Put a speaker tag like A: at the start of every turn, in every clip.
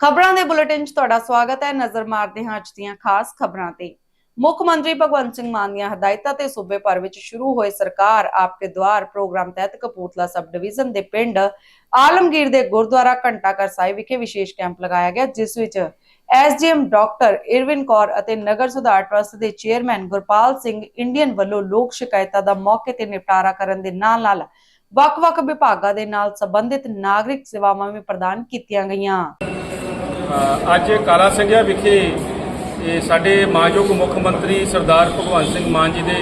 A: ਖਬਰਾਂ ਦੇ ਬੁਲੇਟਿਨ 'ਚ ਤੁਹਾਡਾ ਸਵਾਗਤ ਹੈ। ਨਜ਼ਰ ਮਾਰਦੇ ਹਾਂ ਅੱਜ ਦੀਆਂ ਖਾਸ ਖਬਰਾਂ ਤੇ। ਮੁੱਖ ਮੰਤਰੀ ਭਗਵੰਤ ਸਿੰਘ ਮਾਨ ਦੀਆਂ ਹਦਾਇਤਾਂ ਤੇ ਸੂਬੇ ਭਰ ਵਿੱਚ ਸ਼ੁਰੂ ਹੋਏ ਸਰਕਾਰ ਆਪਕੇ ਦੁਆਰ ਪ੍ਰੋਗਰਾਮ ਤਹਿਤ ਕਪੂਰਥਲਾ ਸਬ ਡਿਵੀਜ਼ਨ ਦੇ ਪਿੰਡ ਆਲਮਗੀਰ ਦੇ ਗੁਰਦੁਆਰਾ ਘੰਟਾਘਰ ਸਾਹਿਬ ਵਿਖੇ ਵਿਸ਼ੇਸ਼ ਕੈਂਪ ਲਗਾਇਆ ਗਿਆ, ਜਿਸ ਵਿੱਚ ਐਸਡੀਐਮ ਡਾਕਟਰ ਇਰਵਿਨ ਕੌਰ ਅਤੇ ਨਗਰ ਸੁਧਾਰ ਟਰਸਟ ਦੇ ਚੇਅਰਮੈਨ ਗੁਰਪਾਲ ਸਿੰਘ ਇੰਡੀਅਨ ਵੱਲੋਂ ਲੋਕ ਸ਼ਿਕਾਇਤਾਂ ਦਾ ਮੌਕੇ ਤੇ ਨਿਪਟਾਰਾ ਕਰਨ ਦੇ ਨਾਲ-ਨਾਲ ਵੱਖ-ਵੱਖ ਵਿਭਾਗਾਂ ਦੇ ਨਾਲ ਸੰਬੰਧਿਤ ਨਾਗਰਿਕ ਸੇਵਾਵਾਂ ਵੀ ਪ੍ਰਦਾਨ ਕੀਤੀਆਂ ਗਈਆਂ।
B: ਅੱਜ ਕਾਲਾ ਸਿੰਘਿਆ ਵਿਖੇ ਇਹ ਸਾਡੇ ਮਾਨਯੋਗ ਮੁੱਖ ਮੰਤਰੀ ਸਰਦਾਰ ਭਗਵੰਤ ਸਿੰਘ ਮਾਨ ਜੀ ਦੇ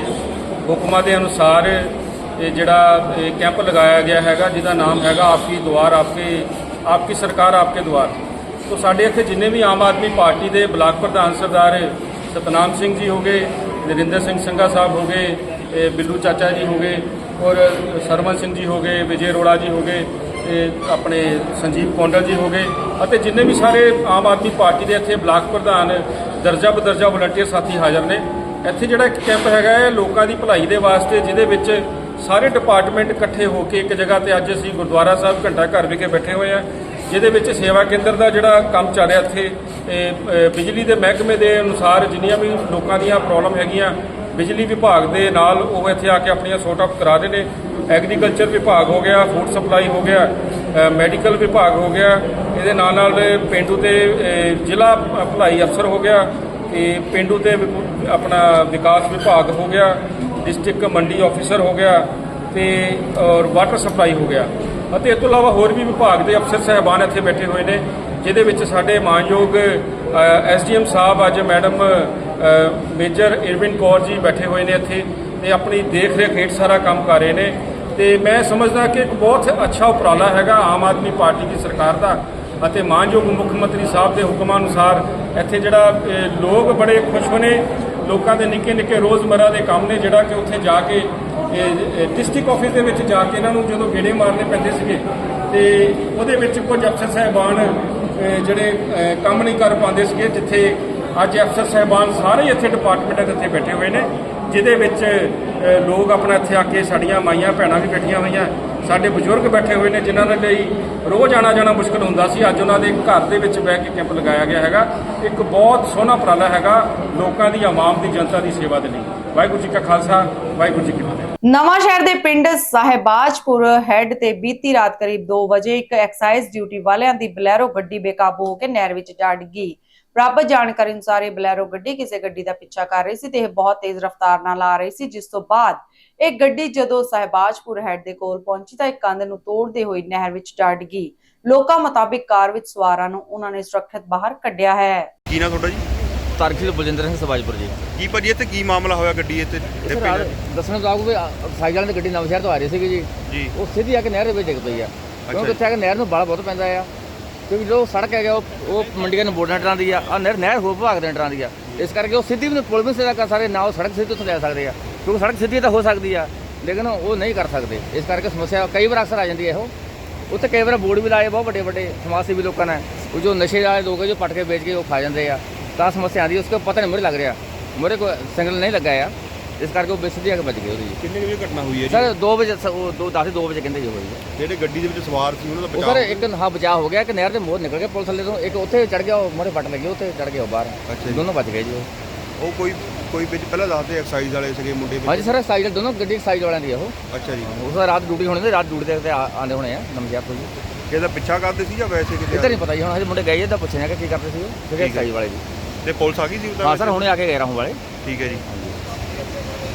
B: ਹੁਕਮਾਂ ਦੇ ਅਨੁਸਾਰ ਇਹ ਜਿਹੜਾ ਇਹ ਕੈਂਪ ਲਗਾਇਆ ਗਿਆ ਹੈਗਾ, ਜਿਹਦਾ ਨਾਮ ਹੈਗਾ ਆਪਕੀ ਦੁਆਰ, ਆਪਕੇ, ਆਪਕੀ ਸਰਕਾਰ, ਆਪਕੇ ਦੁਆਰ। ਤੋਂ ਸਾਡੇ ਇੱਥੇ ਜਿੰਨੇ ਵੀ ਆਮ ਆਦਮੀ ਪਾਰਟੀ ਦੇ ਬਲਾਕ ਪ੍ਰਧਾਨ ਸਰਦਾਰ ਸਤਨਾਮ ਸਿੰਘ ਜੀ ਹੋਗੇ ਨਰਿੰਦਰ ਸਿੰਘ ਸੰਘਾ ਸਾਹਿਬ ਹੋਗੇ ਇਹ ਬਿੱਲੂ ਚਾਚਾ ਜੀ ਹੋਗੇ ਔਰ ਸਰਵਨ ਸਿੰਘ ਜੀ ਹੋਗੇ ਵਿਜੇ ਅਰੋੜਾ ਜੀ ਹੋਗੇ ਇਹ ਆਪਣੇ ਸੰਜੀਵ ਕੌਂਡਲ ਜੀ ਹੋਗੇ ਅਤੇ ਜਿੰਨੇ ਵੀ ਸਾਰੇ ਆਮ ਆਦਮੀ ਪਾਰਟੀ ਦੇ ਇੱਥੇ ਬਲਾਕ ਪ੍ਰਧਾਨ ਦਰਜਾ ਬਦਰਜਾ ਵਲੰਟੀਅਰ ਸਾਥੀ ਹਾਜ਼ਰ ਨੇ। ਇੱਥੇ ਜਿਹੜਾ ਇੱਕ ਕੈਂਪ ਹੈਗਾ ਹੈ ਲੋਕਾਂ ਦੀ ਭਲਾਈ ਦੇ ਵਾਸਤੇ ਜਿਹਦੇ ਵਿੱਚ ਸਾਰੇ ਡਿਪਾਰਟਮੈਂਟ ਇਕੱਠੇ ਹੋ ਕੇ ਇੱਕ ਜਗ੍ਹਾ ਤੇ ਅੱਜ ਅਸੀਂ ਗੁਰਦੁਆਰਾ ਸਾਹਿਬ ਘੰਟਾ ਘਰ ਵਿਖੇ ਬੈਠੇ ਹੋਏ ਆ ਜਿਹਦੇ ਵਿੱਚ ਸੇਵਾ ਕੇਂਦਰ ਦਾ ਜਿਹੜਾ ਕੰਮ ਚੱਲ ਰਿਹਾ ਇੱਥੇ ਇਹ, ਬਿਜਲੀ ਦੇ ਮਹਿਕਮੇ ਦੇ ਅਨੁਸਾਰ ਜਿੰਨੀਆਂ ਵੀ ਲੋਕਾਂ ਦੀਆਂ ਪ੍ਰੋਬਲਮ ਹੈਗੀਆਂ ਬਿਜਲੀ ਵਿਭਾਗ ਦੇ ਨਾਲ ਉਹ ਇੱਥੇ ਆ ਕੇ ਆਪਣੀਆਂ ਸੋਟ ਆਫ ਕਰਾ ਰਹੇ ਨੇ। ਐਗਰੀਕਲਚਰ ਵਿਭਾਗ ਹੋ ਗਿਆ ਫੂਡ ਸਪਲਾਈ ਹੋ ਗਿਆ ਮੈਡੀਕਲ ਵਿਭਾਗ ਹੋ ਗਿਆ। ਇਹਦੇ ਨਾਲ ਨਾਲ ਪਿੰਡੂ ਤੇ ਜ਼ਿਲ੍ਹਾ ਭਲਾਈ ਅਫਸਰ ਹੋ ਗਿਆ, ਤੇ ਪਿੰਡੂ ਤੇ ਵਿਭ- ਆਪਣਾ ਵਿਕਾਸ ਵਿਭਾਗ ਹੋ ਗਿਆ ਡਿਸਟ੍ਰਿਕਟ ਮੰਡੀ ਆਫੀਸਰ ਹੋ ਗਿਆ, ਤੇ, ਔਰ ਵਾਟਰ ਸਪਲਾਈ ਹੋ ਗਿਆ। ਅਤੇ ਇਸ ਤੋਂ ਇਲਾਵਾ ਹੋਰ ਵੀ ਵਿਭਾਗ ਦੇ ਅਫਸਰ ਸਹਿਬਾਨ ਇੱਥੇ ਬੈਠੇ ਹੋਏ ਨੇ। ਜਿਹਦੇ ਵਿੱਚ ਸਾਡੇ ਮਾਨਯੋਗ ਐਸਡੀਐਮ ਸਾਹਿਬ ਅੱਜ madam major Irwin Kaur ji ਬੈਠੇ ਹੋਏ ਨੇ ਇੱਥੇ ਤੇ ਆਪਣੀ ਦੇਖ ਰੇਖ ਹੇਠ ਸਾਰਾ ਕੰਮ ਕਰ ਰਹੇ ਨੇ। ਤੇ ਮੈਂ ਸਮਝਦਾ ਕਿ ਇੱਕ ਬਹੁਤ ਅੱਛਾ ਉਪਰਾਲਾ ਹੈਗਾ ਆਮ ਆਦਮੀ ਪਾਰਟੀ ਦੀ ਸਰਕਾਰ ਦਾ ਅਤੇ ਮਾਨਯੋਗ ਮੁੱਖ ਮੰਤਰੀ ਸਾਹਿਬ ਦੇ ਹੁਕਮਾਂ ਅਨੁਸਾਰ ਇੱਥੇ ਜਿਹੜਾ ਲੋਕ ਬੜੇ ਖੁਸ਼ ਹੋਣੇ ਲੋਕਾਂ ਦੇ ਨਿੱਕੇ ਨਿੱਕੇ ਰੋਜ਼ਮਰਾ ਦੇ ਕੰਮ ਨੇ ਜਿਹੜਾ ਕਿ ਉੱਥੇ ਜਾ ਕੇ ਡਿਸਟ੍ਰਿਕਟ ਆਫਿਸ ਦੇ ਵਿੱਚ ਜਾ ਕੇ ਇਹਨਾਂ ਨੂੰ ਜਦੋਂ ਗੇੜੇ ਮਾਰਨੇ ਪੈਂਦੇ ਸੀਗੇ ਤੇ ਉਹਦੇ ਵਿੱਚ ਕੁਝ ਅਫਸਰ ਸਾਹਿਬਾਨ ਜਿਹੜੇ ਕੰਮ ਨਹੀਂ ਕਰ ਪਾਉਂਦੇ ਸੀਗੇ, ਜਿੱਥੇ ਅੱਜ ਅਫਸਰ ਸਾਹਿਬਾਨ ਸਾਰੇ ਇੱਥੇ ਡਿਪਾਰਟਮੈਂਟਾਂ ਦੇ ਇੱਥੇ ਬੈਠੇ ਹੋਏ ਨੇ, ਜਿਹਦੇ ਵਿੱਚ ਲੋਕ ਆਪਣਾ ਇੱਥੇ ਆ ਕੇ ਸਾਡੀਆਂ ਮਾਈਆਂ ਭੈਣਾਂ ਵੀ ਬੈਠੀਆਂ ਹੋਈਆਂ, ਸਾਡੇ ਬਜ਼ੁਰਗ ਬੈਠੇ ਹੋਏ ਨੇ, ਜਿਨ੍ਹਾਂ ਦੇ ਲਈ ਰੋਜ਼ ਆਣਾ ਜਾਣਾ ਮੁਸ਼ਕਲ ਹੁੰਦਾ ਸੀ। ਅੱਜ ਉਹਨਾਂ ਦੇ ਘਰ ਦੇ ਵਿੱਚ ਬਹਿ ਕੇ ਕੈਂਪ ਲਗਾਇਆ ਗਿਆ ਹੈਗਾ। ਇੱਕ ਬਹੁਤ ਸੋਹਣਾ ਉਪਰਾਲਾ ਹੈਗਾ ਲੋਕਾਂ ਦੀ ਆਵਾਮ ਦੀ, ਜਨਤਾ ਦੀ ਸੇਵਾ ਦੇ ਲਈ। ਵਾਹਿਗੁਰੂ ਜੀ ਕਾ ਖਾਲਸਾ, ਵਾਹਿਗੁਰੂ ਜੀ ਕੀ
A: ਨਵਾਂ ਸ਼ਹਿਰ ਦੇ ਪਿੰਡ ਸਾਹਿਬਾਜਪੁਰ ਹੈੱਡ ਤੇ ਬੀਤੀ ਰਾਤ ਕਰੀਬ 2 ਵਜੇ ਇੱਕ ਐਕਸਾਈਜ਼ ਡਿਊਟੀ ਵਾਲਿਆਂ ਦੀ ਬਲੈਰੋ ਗੱਡੀ ਬੇਕਾਬੂ ਹੋ ਕੇ ਨਹਿਰ ਵਿੱਚ ਜਾ ਡਿੱਗੀ। ਪ੍ਰਾਪਤ ਜਾਣਕਾਰੀ ਅਨੁਸਾਰ ਇਹ ਬਲੈਰੋ ਗੱਡੀ ਕਿਸੇ ਗੱਡੀ ਦਾ ਪਿੱਛਾ ਕਰ ਰਹੀ ਸੀ ਤੇ ਇਹ ਬਹੁਤ ਤੇਜ਼ ਰਫ਼ਤਾਰ ਨਾਲ ਆ ਰਹੀ ਸੀ, ਜਿਸ ਤੋਂ ਬਾਅਦ ਇਹ ਗੱਡੀ ਜਦੋਂ ਸ਼ਹਿਬਾਜਪੁਰ ਹੈੱਡ ਦੇ ਕੋਲ ਪਹੁੰਚੀ ਤਾਂ ਇੱਕ ਕੰਧ ਨੂੰ ਤੋੜਦੇ ਹੋਏ ਨਹਿਰ ਵਿੱਚ ਜਾ ਡਿੱਗੀ। ਲੋਕਾਂ ਮੁਤਾਬਿਕ ਕਾਰ ਵਿੱਚ ਸਵਾਰਾਂ ਨੂੰ ਉਹਨਾਂ ਨੇ ਸੁਰੱਖਿਅਤ ਬਾਹਰ ਕੱਢਿਆ ਹੈ।
C: ਕੀ ਨਾ ਤੁਹਾਡਾ ਜੀ?
D: ਤਰਕਸ਼ੀਲ ਬਲਜਿੰਦਰ ਸਿੰਘ ਸਵਾਜਪੁਰ ਜੀ।
C: ਕੀ ਭਾਜੀ ਇੱਥੇ ਕੀ ਮਾਮਲਾ ਹੋਇਆ ਗੱਡੀ ਇੱਥੇ
D: ਇਹ
C: ਡਿੱਪੇ?
D: ਦੱਸਣ ਆਗੂ ਵੀ ਸਾਈਕਲ ਵਾਲਿਆਂ ਦੀ ਗੱਡੀ ਨਵਾਂ ਸ਼ਹਿਰ ਤੋਂ ਆ ਰਹੀ ਸੀਗੀ ਜੀ।
C: ਜੀ।
D: ਉਹ ਸਿੱਧੀ ਆ ਕੇ ਨਹਿਰ ਦੇ ਵਿੱਚ ਡਿੱਗ ਪਈ ਆ। ਕਿਉਂਕਿ
C: ਜੀ।
D: ਇੱਥੇ ਆ ਕੇ ਨਹਿਰ ਨੂੰ ਬਲ ਬਹੁਤ ਪੈਂਦਾ ਆ। ਕਿਉਂਕਿ ਜੋ ਸੜਕ ਹੈਗਾ ਉਹ ਉਹ ਮੰਡੀਆਂ ਨੂੰ ਬੋਰਡਾਂ ਟਰਾਂ ਦੀ ਆ। ਆ ਨਹਿਰ ਨਹਿਰ ਹੋਰ ਵਿਭਾਗ ਦੇ ਟਰਾਂ ਦੀ ਆ। ਇਸ ਕਰਕੇ ਉਹ ਸਿੱਧੀ ਵੀ ਨਹੀਂ ਪੁਲ ਵੀ ਸਿੱਧਾ ਕਰ ਸਕਦੇ ਨਾ ਉਹ ਸੜਕ ਸਿੱਧੀ ਉੱਥੇ ਲੈ ਸਕਦੇ ਆ। ਕਿਉਂਕਿ ਸੜਕ ਸਿੱਧੀ ਤਾਂ ਹੋ ਸਕਦੀ ਆ ਲੇਕਿਨ ਉਹ ਨਹੀਂ ਕਰ ਸਕਦੇ। ਇਸ ਕਰਕੇ ਸਮੱਸਿਆ ਕਈ ਵਾਰ ਅਕਸਰ ਆ ਜਾਂਦੀ ਹੈ ਇਹੋ। ਉੱਥੇ ਕਈ ਵਾਰ ਬੋਰਡ ਵੀ ਲਾਏ ਬਹੁਤ ਵੱਡੇ ਵੱਡੇ ਸਮਾਜ ਸੇਵੀ ਲੋਕਾਂ ਨੇ। ਉਹ ਜੋ ਨਸ਼ੇ ਵਾਲੇ ਲੋਕ ਹੈ ਜੋ ਪਟ ਕੇ ਵੇਚ ਕੇ ਉਹ ਖਾ ਜਾਂਦੇ ਆ। ਤਾਂ ਸਮੱਸਿਆ ਆਉਂਦੀ ਹੈ ਉਸਕੋ ਪਤਾ ਨਹੀਂ ਮੁਰੇ ਲੱਗ ਰਿਹਾ। ਮੁਰੇ ਕੋ ਸਿੰਗਲ ਨਹੀਂ ਲੱਗਾ ਆ ਇਸ ਕਰਕੇ ਉਹ ਬੇਸਿੱਧੀ ਆ ਕੇ ਬਚ ਗਏ ਉਹਦੀ।
C: ਕਿੰਨੇ ਵਜੇ ਘਟਨਾ ਹੋਈ ਹੈ
D: ਸਰ
C: ਜੀ
D: 2 ਵਜੇ ਉਹ ਦੋ 10 2 ਵਜੇ ਕਹਿੰਦੇ ਜੀ ਹੋਈ ਹੈ।
C: ਜਿਹੜੇ ਗੱਡੀ ਦੇ ਵਿੱਚ ਸਵਾਰ ਸੀ ਉਹਨਾਂ ਦਾ
D: ਉਹ ਸਰ
C: ਬਚਾਅ
D: ਇੱਕ ਹਾਂ ਬਚਾਅ ਹੋ ਗਿਆ। ਕਿ ਨਹਿਰ ਦੇ ਮੋਰ ਨਿਕਲ ਗਿਆ ਪੁਲਿਸ ਥੱਲੇ ਤੋਂ। ਇੱਕ ਉੱਥੇ ਚੜ ਗਿਆ ਉਹ ਮੋਰੇ ਪੱਟ ਲੱਗੀ ਉੱਥੇ ਚੜ ਗਿਆ ਉਹ ਬਾਹਰ।
C: ਜੀ।
D: ਦੋਨੋਂ ਬਚ ਗਏ ਜੀ ਉਹ।
C: ਉਹ ਕੋਈ ਕੋਈ ਵਿੱਚ ਪਹਿਲਾਂ ਦੱਸਦੇ ਐਕਸਾਈਜ਼ ਵਾਲੇ ਸੀਗੇ ਮੁੰਡੇ ਵਿੱਚ?
D: ਹਾਂਜੀ ਸਰ ਸਾਈਡ ਦੋਨੋਂ ਗੱਡੀ ਸਾਈਡ ਵਾਲਿਆਂ ਦੀ ਆ ਉਹ।
C: ਅੱਛਾ ਜੀ।
D: ਉਸ ਦਾ ਰਾਤ ਡਿਊਟੀ ਹੋਣੀ ਤੇ ਰਾਤ ਡਿਊਟੀ ਦੇ ਤੇ ਆ- ਆਉਂਦੇ ਹੋਣੇ ਆ ਨਮਜਿਆ ਤੋਂ ਜੀ।
C: ਕਿਸੇ ਦਾ ਪਿੱਛਾ ਕਰਦੇ ਸੀ ਜਾਂ ਵੈਸੇ ਕਿਤੇ
D: ਇੱਧਰ ਨਹੀਂ ਪਤਾ ਜੀ ਹੁਣ ਹਜੇ ਮੁੰਡੇ ਗਏ ਇਹਦਾ ਪੁੱਛਿਆ ਕਿ ਕੀ ਕਰਦੇ ਸੀ ਉਹ। ਜਿਹੜੇ। ਸਾਈਡ ਵਾਲੇ ਜੀ।
C: ਤੇ ਪੁਲਿਸ ਆ ਗਈ ਸੀ
D: ਹਾਂ ਸਰ ਹੁਣੇ ਆ ਕੇ ਗਏ ਰਹੂੰ ਵਾਲੇ।
C: ਠੀਕ ਹੈ ਜੀ।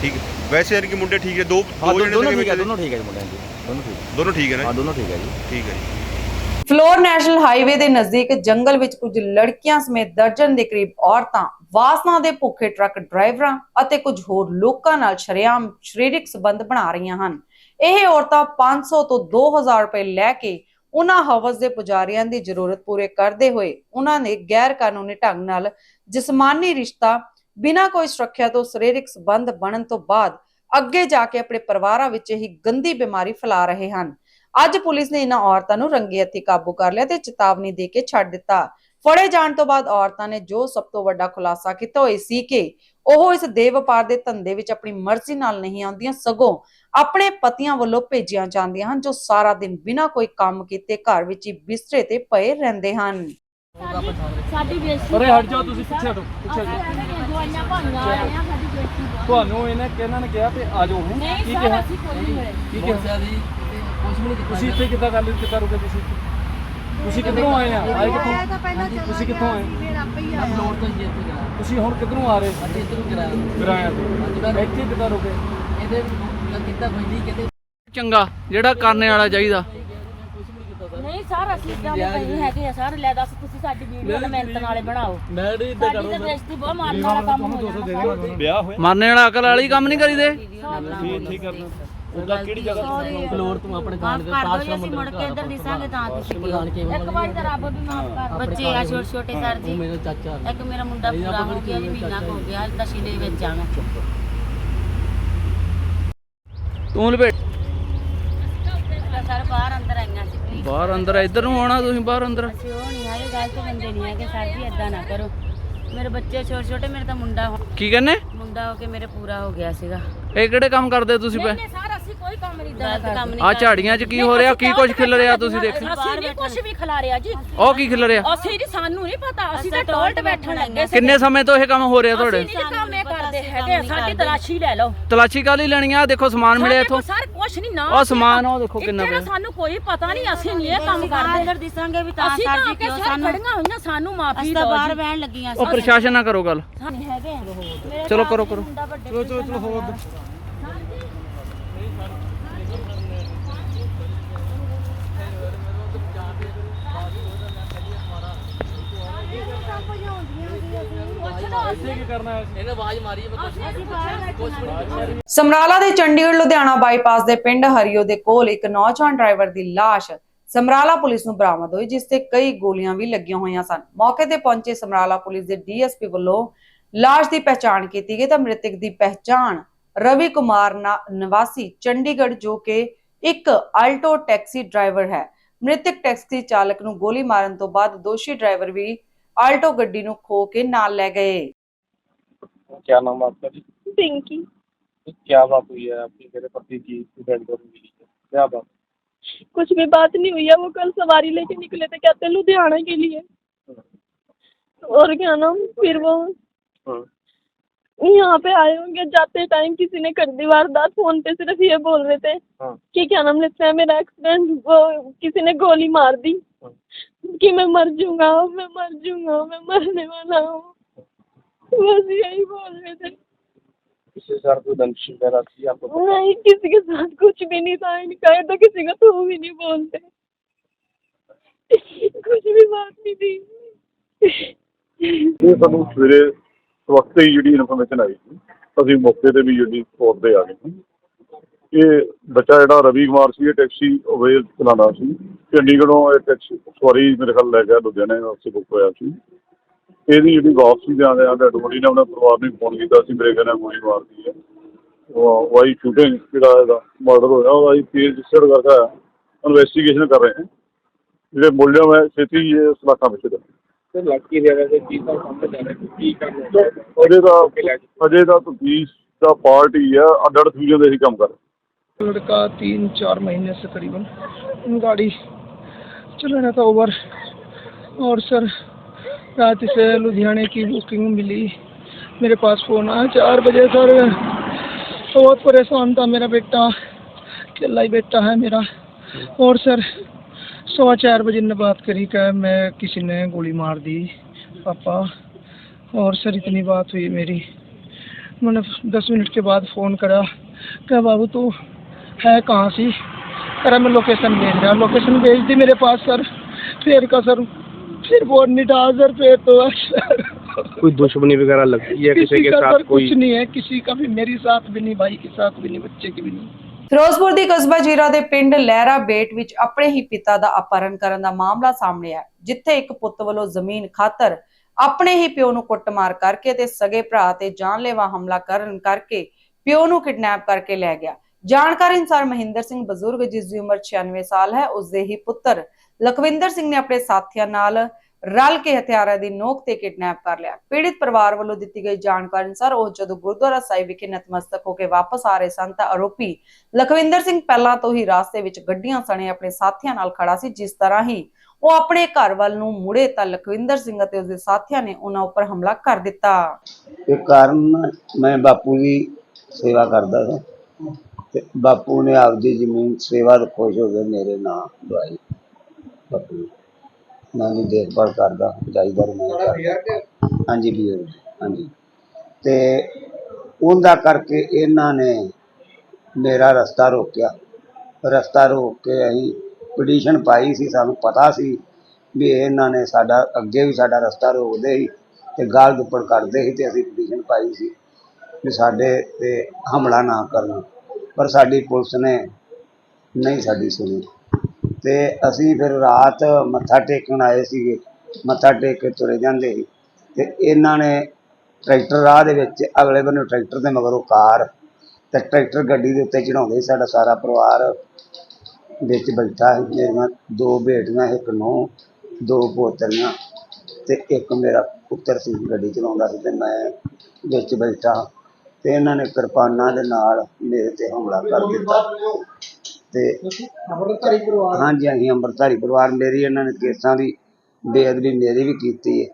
C: ਠੀਕ ਹੈ। ਵੈਸੇ ਯਾਨੀ ਕਿ ਮੁੰਡੇ ਠੀਕ ਹੈ ਦੋ
D: ਹਾਂ
C: ਦੋ ਜਣੇ
D: ਦੋਨੋਂ
C: ਸੀਗੇ
D: ਠੀਕ ਹੈ
C: ਵਿੱਚ
D: ਦੋਨੋਂ ਠੀਕ ਹੈ ਜੀ ਮੁੰਡਿਆਂ ਦੀ ਦੋਨੋਂ ਠੀਕ।
C: ਦੋਨੋਂ ਠੀਕ ਹੈ ਨਾ?
D: ਹਾਂ ਦੋਨੋਂ ਠੀਕ ਹੈ ਜੀ।
C: ਠੀਕ ਹੈ ਜੀ।
A: ਫਲੋਰ ਨੈਸ਼ਨਲ ਹਾਈਵੇ ਦੇ ਨਜ਼ਦੀਕ ਜੰਗਲ ਵਿੱਚ ਕੁਝ ਲੜਕੀਆਂ ਸਮੇਤ ਦਰਜਨ ਦੇ ਕਰੀਬ ਔਰਤਾਂ ਵਾਸਨਾ ਦੇ ਭੁੱਖੇ ਟਰੱਕ ਡਰਾਈਵਰਾਂ ਅਤੇ ਕੁਝ ਹੋਰ ਲੋਕਾਂ ਨਾਲ ਸ਼ਰੇਆਮ ਸਰੀਰਕ ਸੰਬੰਧ ਬਣਾ ਰਹੀਆਂ ਹਨ। ਇਹ ਔਰਤਾਂ 500 ਤੋਂ 2000 ਰੁਪਏ ਲੈ ਕੇ ਉਹਨਾਂ ਹਵਸ ਦੇ ਪੁਜਾਰੀਆਂ ਦੀ ਜ਼ਰੂਰਤ ਪੂਰੇ ਕਰਦੇ ਹੋਏ ਉਹਨਾਂ ਨੇ ਗੈਰ ਕਾਨੂੰਨੀ ਢੰਗ ਨਾਲ ਜਿਸਮਾਨੀ ਰਿਸ਼ਤਾ ਬਿਨਾਂ ਕੋਈ ਸੁਰੱਖਿਆ ਤੋਂ ਸਰੀਰਕ ਸੰਬੰਧ ਬਣਨ ਤੋਂ ਬਾਅਦ ਅੱਗੇ ਜਾ ਕੇ ਆਪਣੇ ਪਰਿਵਾਰਾਂ ਵਿੱਚ ਹੀ ਗੰਦੀ ਬਿਮਾਰੀ ਫੈਲਾ ਰਹੇ ਹਨ। ਅੱਜ ਪੁਲਿਸ ਨੇ ਇਹਨਾਂ ਔਰਤਾਂ ਨੂੰ ਰੰਗੇ ਹੱਥੀ ਕਾਬੂ ਕਰ ਲਿਆ ਤੇ ਚੇਤਾਵਨੀ ਦੇ ਕੇ ਛੱਡ ਦਿੱਤਾ। ਫੜੇ ਜਾਣ ਤੋਂ ਬਾਅਦ ਔਰਤਾਂ ਨੇ ਜੋ ਸਭ ਤੋਂ ਵੱਡਾ ਖੁਲਾਸਾ ਕੀਤਾ ਹੋਇਆ ਸੀ ਕਿ ਉਹ ਇਸ ਦੇਹ ਵਪਾਰ ਦੇ ਧੰਦੇ ਵਿੱਚ ਆਪਣੀ ਮਰਜ਼ੀ ਨਾਲ ਨਹੀਂ ਆਉਂਦੀਆਂ ਸਗੋਂ ਆਪਣੇ ਪਤੀਆਂ ਵੱਲੋਂ ਭੇਜੀਆਂ ਜਾਂਦੀਆਂ ਹਨ ਜੋ ਸਾਰਾ ਦਿਨ ਬਿਨਾਂ ਕੋਈ ਕੰਮ ਕੀਤੇ ਘਰ ਵਿੱਚ ਹੀ ਬਿਸਤਰੇ ਤੇ ਪਏ ਰਹਿੰਦੇ ਹਨ।
E: ਸਾਡੀ ਬੇਇੱਜ਼ਤੀ
F: ਅਰੇ ਹਟ ਜਾਓ ਤੁਸੀਂ ਪਿੱਛੇ ਹਟੋ ਪਿੱਛੇ ਹਟੋ।
E: ਦਵਾਈਆਂ ਭਾਈਆਂ ਆਏ ਆ ਸਾਡੀ ਬੇਇੱਜ਼ਤੀ ਬਹੁਤ।
F: ਤੁਹਾਨੂੰ ਇਹਨੇ ਕਿਹਨਾਂ ਨੇ ਕਿਹਾ ਤੇ ਆ ਜਾਓ ਹੈਂ?
E: ਨਹੀਂ
F: ਕੀ
E: ਸਰ
F: ਕਿਹਾ?
E: ਅਸੀਂ ਕੋਈ ਨਹੀਂ ਹੋਏ।
F: ਕੀ ਕਿਹਾ? ਤੁਸੀਂ ਇੱਥੇ ਕਿੱਦਾਂ ਗੱਲ ਕਿੱਦਾਂ ਰੁਕੇ ਤੁਸੀਂ ਤੁਸੀਂ ਕਿੱਧਰੋਂ ਆਏ ਆ? ਆਏ ਕਿੱਥੋਂ? ਤੁਸੀਂ ਕਿੱਥੋਂ ਆਏ? ਤੁਸੀਂ ਹੁਣ ਕਿੱਧਰੋਂ ਆ ਰਹੇ ਕਿਰਾਇਆ। ਤੇ ਇੱਥੇ ਕਿੱਦਾਂ ਰੁਕੇ? ਚੰਗਾ ਜਿਹੜਾ ਕਰਨੇ ਵਾਲਾ ਚਾਹੀਦਾ।
E: ਨਹੀਂ ਸਰ ਅਸੀਂ ਦੇ ਨਹੀਂ ਹੈਗੇ ਆ ਸਰ। ਲੈ ਦੱਸ ਤੁਸੀਂ ਸਾਡੀ ਵੀਡੀਓ ਨਾਲ ਮਿਹਨਤ ਨਾਲੇ ਬਣਾਓ। ਮੈਂ ਨਹੀਂ ਇਦਾਂ ਕਰੋ ਸਾਡੀ ਤਾਂ ਬੇਇੱਜ਼ਤੀ ਬਹੁਤ ਮਾਰਨ ਵਾਲਾ ਕੰਮ ਹੋ ਜਾਣਾ
F: ਵਿਆਹ ਹੋਇਆ। ਮਰਨੇ ਵਾਲਾ ਅਕਲ ਵਾਲੀ ਕੰਮ ਨਹੀਂ ਕਰੀਦੇ? ਠੀਕ ਕਰਨਾ। ਉਹਦਾ ਕਿਹੜੀ ਜਗ੍ਹਾ
G: ਫਲੋਰ ਤੂੰ ਆਪਣੇ
E: ਕਰ ਦਿਓ ਜੇ ਅਸੀਂ ਮੁੜ ਕੇ ਇੱਧਰ ਦਿਸਾਂਗੇ ਤਾਂ ਤੁਸੀਂ ਇੱਕ ਵਾਰੀ ਤਾਂ ਰੱਬ ਵੀ ਮਾਫ ਕਰ ਬੱਚੇ ਆ ਛੋਟੇ ਛੋਟੇ ਸਰ ਜੀ।
G: ਮੇਰਾ ਚਾਚਾ
E: ਇੱਕ ਮੇਰਾ ਮੁੰਡਾ ਪੂਰਾ ਹੋ ਗਿਆ ਜੀ ਮਹੀਨਾ ਕੁ ਹੋ ਗਿਆ ਦਸ਼ੀ ਦੇ ਵਿੱਚ ਆਵਾਂ
F: ਤੂੰ ਲਪੇਟ।
E: ਸਰ ਬਾਹਰ ਅੰਦਰ ਆਈਆਂ ਸੀ।
F: ਬਾਹਰ ਅੰਦਰ ਇੱਧਰ ਨੂੰ ਆਉਣਾ ਤੁਸੀਂ ਬਾਹਰ ਅੰਦਰ।
E: ਅਸੀਂ ਉਹ ਨਹੀਂ ਹੈਗੇ ਗਲਤ ਬੰਦੇ ਨਹੀਂ ਹੈਗੇ ਸਰ ਜੀ ਏਦਾਂ ਨਾ ਕਰੋ। ਮੇਰੇ ਬੱਚੇ ਛੋਟੇ ਛੋਟੇ ਮੇਰੇ ਤਾਂ ਮੁੰਡਾ ਹੋ-
F: ਕੀ ਕਹਿੰਨੇ
E: ਮੁੰਡਾ ਹੋ ਕੇ ਮੇਰੇ ਪੂਰਾ ਹੋ ਗਿਆ ਸੀਗਾ।
F: ਇਹ ਕਿਹੜੇ ਕੰਮ ਕਰਦੇ ਤੁਸੀਂ ਪੈ
E: ਨਹੀਂ ਸਰ ਅਸੀਂ ਕੋਈ ਕੰਮ ਨਹੀਂ ਗਲਤ ਕੰਮ ਨਹੀਂ
F: ਆ ਝਾੜੀਆਂ 'ਚ ਕੀ ਹੋ ਰਿਹਾ? ਕੀ ਕੁਝ ਖਿਲ ਰਿਹਾ ਤੁਸੀਂ ਦੇਖ
H: ਅਸੀਂ ਨਹੀਂ ਕੁਝ ਵੀ ਖਿਲਾ ਰਿਹਾ ਜੀ।
F: ਉਹ ਕੀ ਖਿਲ ਰਿਹਾ?
H: ਅਸੀਂ ਨਹੀਂ ਸਾਨੂੰ ਨਹੀਂ ਪਤਾ। ਅਸੀਂ ਤਾਂ ਟੋਲਟ ਬੈਠਣ ਲੱਗੇ ਸੀ
F: ਕਿੰਨੇ ਸਮੇਂ ਤੋਂ ਇਹ ਕੰਮ ਹੋ ਰਿਹਾ
H: ਅਸੀਂ
F: ਤੁਹਾਡੇ?
H: ਨਹੀਂ ਕੰਮ ਇਹ ਕਰਦੇ ਹੈਗੇ ਸਾਡੀ ਤਲਾਸ਼ੀ ਲੈ ਲਓ।
F: ਤਲਾਸ਼ੀ ਕਾਲੀ ਲੈਣੀ ਆ? ਦੇਖੋ ਸਮਾਨ ਮਿਲਿਆ ਇੱਥੋਂ।
H: ਸਰ ਕੁਝ ਨਹੀਂ ਨਾ
F: ਉਹ ਸਮਾਨ ਉਹ ਦੇਖੋ ਕਿੰਨਾ ਪਿਆ।
H: ਸਾਨੂੰ ਕੋਈ ਪਤਾ ਨਹੀਂ ਅਸੀਂ ਨਹੀਂ ਇਹ ਕੰਮ
E: ਕਰਦੇ। ਅੰਦਰ ਦਿਸਾਂਗੇ ਵੀ ਤਾਂ
H: ਅਸੀਂ
E: ਸਰ ਜੀ
H: ਕਿ
E: ਕਿਉਂ
H: ਸਰ
E: ਸਾਨੂੰ
H: ਖੜੀਆਂ ਹੋਈਆਂ ਸਾਨੂੰ ਮਾਫੀ
E: ਅਸੀਂ ਤਾਂ
H: ਦਿਓ
E: ਬਾਹਰ
H: ਜੀ
E: ਬਹਿਣ ਲੱਗੀਆਂ
F: ਉਹ ਪ੍ਰਸ਼ਾਸਨ ਨਾਲ ਕਰੋ ਗੱਲ।
E: ਨਹੀਂ ਹੈਗੇ। ਮੇਰੇ
F: ਚਲੋ ਕਰੋ ਕਰੋ।
E: ਚਲੋ ਚਲੋ ਚਲੋ ਹੋਰ
G: ਇਹਨੇ ਆਵਾਜ਼ ਮਾਰੀ
A: ਸਮਰਾਲਾ ਦੇ ਚੰਡੀਗੜ੍ਹ ਲੁਧਿਆਣਾ ਬਾਈਪਾਸ ਦੇ ਪਿੰਡ ਹਰੀਓ ਦੇ ਕੋਲ ਇੱਕ ਨੌਜਵਾਨ ਡਰਾਈਵਰ ਦੀ ਲਾਸ਼ ਸਮਰਾਲਾ ਪੁਲਿਸ ਨੂੰ ਬਰਾਮਦ ਹੋਈ, ਜਿਸ ਤੇ ਕਈ ਗੋਲੀਆਂ ਵੀ ਲੱਗੀਆਂ ਹੋਈਆਂ ਸਨ। ਮੌਕੇ ਤੇ ਪਹੁੰਚੇ ਸਮਰਾਲਾ ਪੁਲਿਸ ਦੇ ਡੀਐਸਪੀ ਵੱਲੋਂ ਲਾਸ਼ ਦੀ ਪਹਿਚਾਣ ਕੀਤੀ ਗਈ ਤਾਂ ਮ੍ਰਿਤਕ ਦੀ ਪਹਿਚਾਣ ਰਵੀ ਕੁਮਾਰ ਨਿਵਾਸੀ ਚੰਡੀਗੜ੍ਹ, ਜੋ ਕਿ ਇੱਕ ਆਲਟੋ ਟੈਕਸੀ ਡਰਾਈਵਰ ਹੈ। ਮ੍ਰਿਤਕ ਟੈਕਸੀ ਚਾਲਕ ਨੂੰ ਗੋਲੀ ਮਾਰਨ ਤੋਂ ਬਾਅਦ ਦੋਸ਼ੀ ਡਰਾਈਵਰ ਵੀ ਆਲਟੋ ਗੱਡੀ ਨੂੰ ਖੋ ਕੇ ਨਾਲ ਲੈ ਗਏ
I: क्या नाम है आपका जी
J: पिंकी
I: क्या बात हुई है आपकी मेरे पति की डेड बॉडी मिली है क्या बात
J: कुछ भी बात नहीं हुई है वो कल सवारी लेके निकले थे कहते लुधियाना के लिए और क्या नाम फिर वो
I: हाँ।
J: यहाँ पे आए होंगे जाते टाइम किसी ने कर दी वारदात फोन पे सिर्फ ये बोल रहे थे
I: हाँ।
J: कि क्या नाम लेते हैं मेरा एक्सीडेंट वो किसी ने गोली मार दी
I: हाँ।
J: कि मैं मर जाऊंगा मैं मर जाऊंगा मैं मरने वाला हूँ बस यही बोल रहे थे
I: किसी सर कोई दंश वगैरह थी आपको
J: नहीं किसी के साथ कुछ भी नहीं था इनका ये तो किसी का तू भी नहीं बोलते कुछ भी बात नहीं थी
K: ਇਹ ਸਾਨੂੰ ਸਵੇਰੇ ਵਕਤ ਹੀ ਜਿਹੜੀ ਇਨਫੋਰਮੇਸ਼ਨ ਆਈ ਸੀ ਅਸੀਂ ਮੌਕੇ ਤੇ ਵੀ ਜਿਹੜੀ ਸਪੋਰਟ ਤੇ ਆ ਗਏ ਸੀ ਇਹ ਬੱਚਾ ਜਿਹੜਾ ਰਵੀ ਕੁਮਾਰ ਸੀ ਇਹ ਟੈਕਸੀ ਅਵੇਲ ਚਲਾਉਂਦਾ ਸੀ। ਚੰਡੀਗੜ੍ਹੋਂ ਇਹ ਟੈਕਸੀ ਸਵਾਰੀ ਮੇਰੇ ਖਿਆਲ ਲੈ ਗਿਆ ਲੁਧਿਆਣੇ ਵਾਸਤੇ ਬੁੱਕ ਹੋਇਆ ਸੀ। ਇਹਦੀ ਜਿਹੜੀ ਵਾਪਸੀ ਜਾਂਦੇ ਆ ਡੋਡੀ ਨੇ ਆਪਣਾ ਪਰਿਵਾਰ ਨੂੰ ਫੋਨ ਕੀਤਾ ਸੀ ਮੇਰੇ ਕਹਿੰਦਾ ਗੋਲੀ ਮਾਰਦੀ ਹੈ। ਉਹ ਵਾਈ ਸ਼ੂਟਿੰਗ ਜਿਹੜਾ ਇਹਦਾ ਮਰਡਰ ਹੋਇਆ ਉਹਦਾ ਹੀ ਕੇਸ ਰਜਿਸਟਰ ਕਰਦਾ ਇਨਵੈਸਟੀਗੇਸ਼ਨ ਕਰ ਰਹੇ ਹਨ ਜਿਹੜੇ ਮੁਲਜ਼ਮ ਹੈ ਛੇਤੀ ਇਸ ਸਲਾਖਾਂ ਵਿੱਚ ਦੇ
I: ਤੇ ਲੱਗ ਕੀ ਰਿਹਾ ਵੈਸੇ ਕੀ ਤਾਂ ਸਮਝ ਜਾ ਰਿਹਾ ਕੀ ਕੰਮ
K: ਉਹਦੇ ਦਾ ਅਜੇ ਦਾ ਤਬਦੀਸ਼ ਦਾ ਪਾਰਟ ਹੀ ਆ ਅੰਡਰ ਫਿਊਜ਼ਨ ਦੇ ਹੀ ਕੰਮ ਕਰ
L: लड़का तीन चार महीने से करीबन। गाड़ी चला रहा था ओवर और सर, रात से लुधियाने की बुकिंग मिली। मेरे पास फ़ोन आया चार बजे सर। बहुत परेशान था मेरा बेटा। अकेला ही बेटा है मेरा। और सर, सवा चार बजे ने बात करी कि मैं किसी ने गोली मार दी, पापा। और सर, इतनी बात हुई मेरी। मैंने दस मिनट के बाद फ़ोन करा क्या बाबू तू है कहाँ सी अरे मैं लोकेशन भेज रहा लोकेशन भेज दी मेरे पास सर फिर का सर फिर वो नहीं डाला सर फिर तो सर
I: कोई दुश्मनी वगैरह लगती है किसी
L: किसी
I: के
L: का
I: साथ
L: सर
I: कोई
L: कुछ नहीं है किसी का भी मेरे साथ भी नहीं भाई के साथ भी नहीं बच्चे के भी नहीं
A: ਫਿਰੋਜ਼ਪੁਰ ਦੀ ਕਸਬਾ ਜੀਰਾ ਦੇ ਪਿੰਡ ਲਹਿਰਾ ਬੇਟ ਵਿੱਚ ਆਪਣੇ ਹੀ ਪਿਤਾ ਦਾ ਅਪਹਰਨ ਕਰਨ ਦਾ ਮਾਮਲਾ ਸਾਹਮਣੇ ਆਇਆ ਜਿੱਥੇ ਇੱਕ ਪੁੱਤ ਵੱਲੋਂ ਜ਼ਮੀਨ ਖਾਤਰ ਆਪਣੇ ਹੀ ਪਿਓ ਨੂੰ ਕੁੱਟਮਾਰ ਕਰਕੇ ਤੇ ਸਗੇ ਭਰਾ ਤੇ ਜਾਨਲੇਵਾ ਹਮਲਾ ਕਰਨ ਕਰਕੇ ਪਿਓ ਨੂੰ ਕਿਡਨੈਪ ਕਰਕੇ ਲੈ ਗਿਆ ਜਾਣਕਾਰੀ ਅਨੁਸਾਰ ਮਹਿੰਦਰ ਸਿੰਘ ਬਜ਼ੁਰਗ, ਜਿਸ ਦੀ ਉਮਰ 96 ਸਾਲ ਹੈ, ਉਸ ਦੇ ਹੀ ਪੁੱਤਰ ਲਖਵਿੰਦਰ ਸਿੰਘ ਨੇ ਆਪਣੇ ਸਾਥੀਆਂ ਨਾਲ ਰਲ ਕੇ ਹਥਿਆਰਾਂ ਦੀ ਨੋਕ ਤੇ ਕਿਡਨੈਪ ਕਰ ਲਿਆ। ਪੀੜਿਤ ਪਰਿਵਾਰ ਵੱਲੋਂ ਦਿੱਤੀ ਗਈ ਜਾਣਕਾਰੀ ਅਨੁਸਾਰ ਉਹ ਜਦੋਂ ਗੁਰਦੁਆਰਾ ਸਾਹਿਬ ਵਿਖੇ ਨਤਮਸਤਕ ਹੋ ਕੇ ਵਾਪਸ ਆ ਰਹੇ ਸਨ ਤਾਂ ਆਰੋਪੀ ਲਖਵਿੰਦਰ ਸਿੰਘ ਪਹਿਲਾਂ ਤੋਂ ਹੀ ਰਾਸਤੇ ਵਿੱਚ ਗੱਡੀਆਂ ਸਣੇ ਆਪਣੇ ਸਾਥੀਆਂ ਨਾਲ ਖੜਾ ਸੀ, ਜਿਸ ਤਰ੍ਹਾਂ ਹੀ ਉਹ ਆਪਣੇ ਘਰ ਵੱਲ ਨੂੰ ਮੁੜੇ ਤਾਂ ਲਖਵਿੰਦਰ ਸਿੰਘ ਅਤੇ ਉਸਦੇ ਸਾਥੀਆਂ ਨੇ ਉਹਨਾਂ ਉੱਪਰ ਹਮਲਾ ਕਰ ਦਿੱਤਾ।
M: ਇਹ ਕਾਰਨ ਮੈਂ ਬਾਪੂ ਦੀ ਸੇਵਾ ਕਰਦਾ ਸੀ। ਤੇ ਬਾਪੂ ਨੇ ਆਪਦੀ ਜ਼ਮੀਨ ਸੇਵਾ ਤੋਂ ਖੁਸ਼ ਹੋ ਕੇ ਮੇਰੇ ਨਾਂ ਦਵਾਈ ਬਾਪੂ ਨੇ। ਮੈਂ ਉਹਦੀ ਦੇਖਭਾਲ ਕਰਦਾ ਜਾਈਦਾਰ ਮੈਂ ਕਰਦਾ। ਹਾਂਜੀ ਬਜ਼ੁਰਗ ਹਾਂਜੀ। ਤੇ ਉਹਦਾ ਕਰਕੇ ਇਹਨਾਂ ਨੇ ਮੇਰਾ ਰਸਤਾ ਰੋਕਿਆ। ਰਸਤਾ ਰੋਕ ਕੇ ਅਸੀਂ ਪਟੀਸ਼ਨ ਪਾਈ ਸੀ ਸਾਨੂੰ ਪਤਾ ਸੀ ਵੀ ਇਹਨਾਂ ਨੇ ਸਾਡਾ ਅੱਗੇ ਵੀ ਸਾਡਾ ਰਸਤਾ ਰੋਕਦੇ ਸੀ ਤੇ ਗਾਲ ਦੁੱਪੜ ਕਰਦੇ ਸੀ ਤੇ ਅਸੀਂ ਪਟੀਸ਼ਨ ਪਾਈ ਸੀ। ਵੀ ਸਾਡੇ ਤੇ ਹਮਲਾ ਨਾ ਕਰਨ। ਪਰ ਸਾਡੀ ਪੁਲਿਸ ਨੇ ਨਹੀਂ ਸਾਡੀ ਸੁਣੀ। ਤੇ ਅਸੀਂ ਫਿਰ ਰਾਤ ਮੱਥਾ ਟੇਕਣ ਆਏ ਸੀਗੇ। ਮੱਥਾ ਟੇਕ ਕੇ ਤੁਰੇ ਜਾਂਦੇ ਸੀ। ਤੇ ਇਹਨਾਂ ਨੇ ਟਰੈਕਟਰ ਰਾਹ ਦੇ ਵਿੱਚ, ਅਗਲੇ ਬੰਨੇ ਟਰੈਕਟਰ ਦੇ ਮਗਰੋਂ ਕਾਰ ਤੇ ਟਰੈਕਟਰ ਗੱਡੀ ਦੇ ਉੱਤੇ ਚੜਾਉਂਦੇ ਸੀ। ਸਾਡਾ ਸਾਰਾ ਪਰਿਵਾਰ ਵਿੱਚ ਬੈਠਾ ਸੀ। ਮੇਰੀਆਂ ਦੋ ਬੇਟੀਆਂ, ਇੱਕ ਨੂੰ ਦੋ ਪੋਤਰੀਆਂ ਤੇ ਇੱਕ ਮੇਰਾ ਪੁੱਤਰ ਸੀ। ਗੱਡੀ ਚਲਾਉਂਦਾ ਸੀ ਤੇ ਮੈਂ ਵਿੱਚ ਬੈਠਾ। ਤੇ ਇਹਨਾਂ ਨੇ ਕਿਰਪਾਨਾਂ ਦੇ ਨਾਲ ਮੇਰੇ ਤੇ ਹਮਲਾ ਕਰ ਦਿੱਤਾ। ਤੇ
L: ਅੰਮ੍ਰਿਤਧਾਰੀ ਪਰਿਵਾਰ।
M: ਹਾਂਜੀ ਹਾਂਜੀ ਅੰਮ੍ਰਿਤਧਾਰੀ ਪਰਿਵਾਰ ਮੇਰੀ ਇਹਨਾਂ ਨੇ ਕੇਸਾਂ ਦੀ ਬੇਅਦਬੀ ਮੇਰੀ ਵੀ ਕੀਤੀ ਹੈ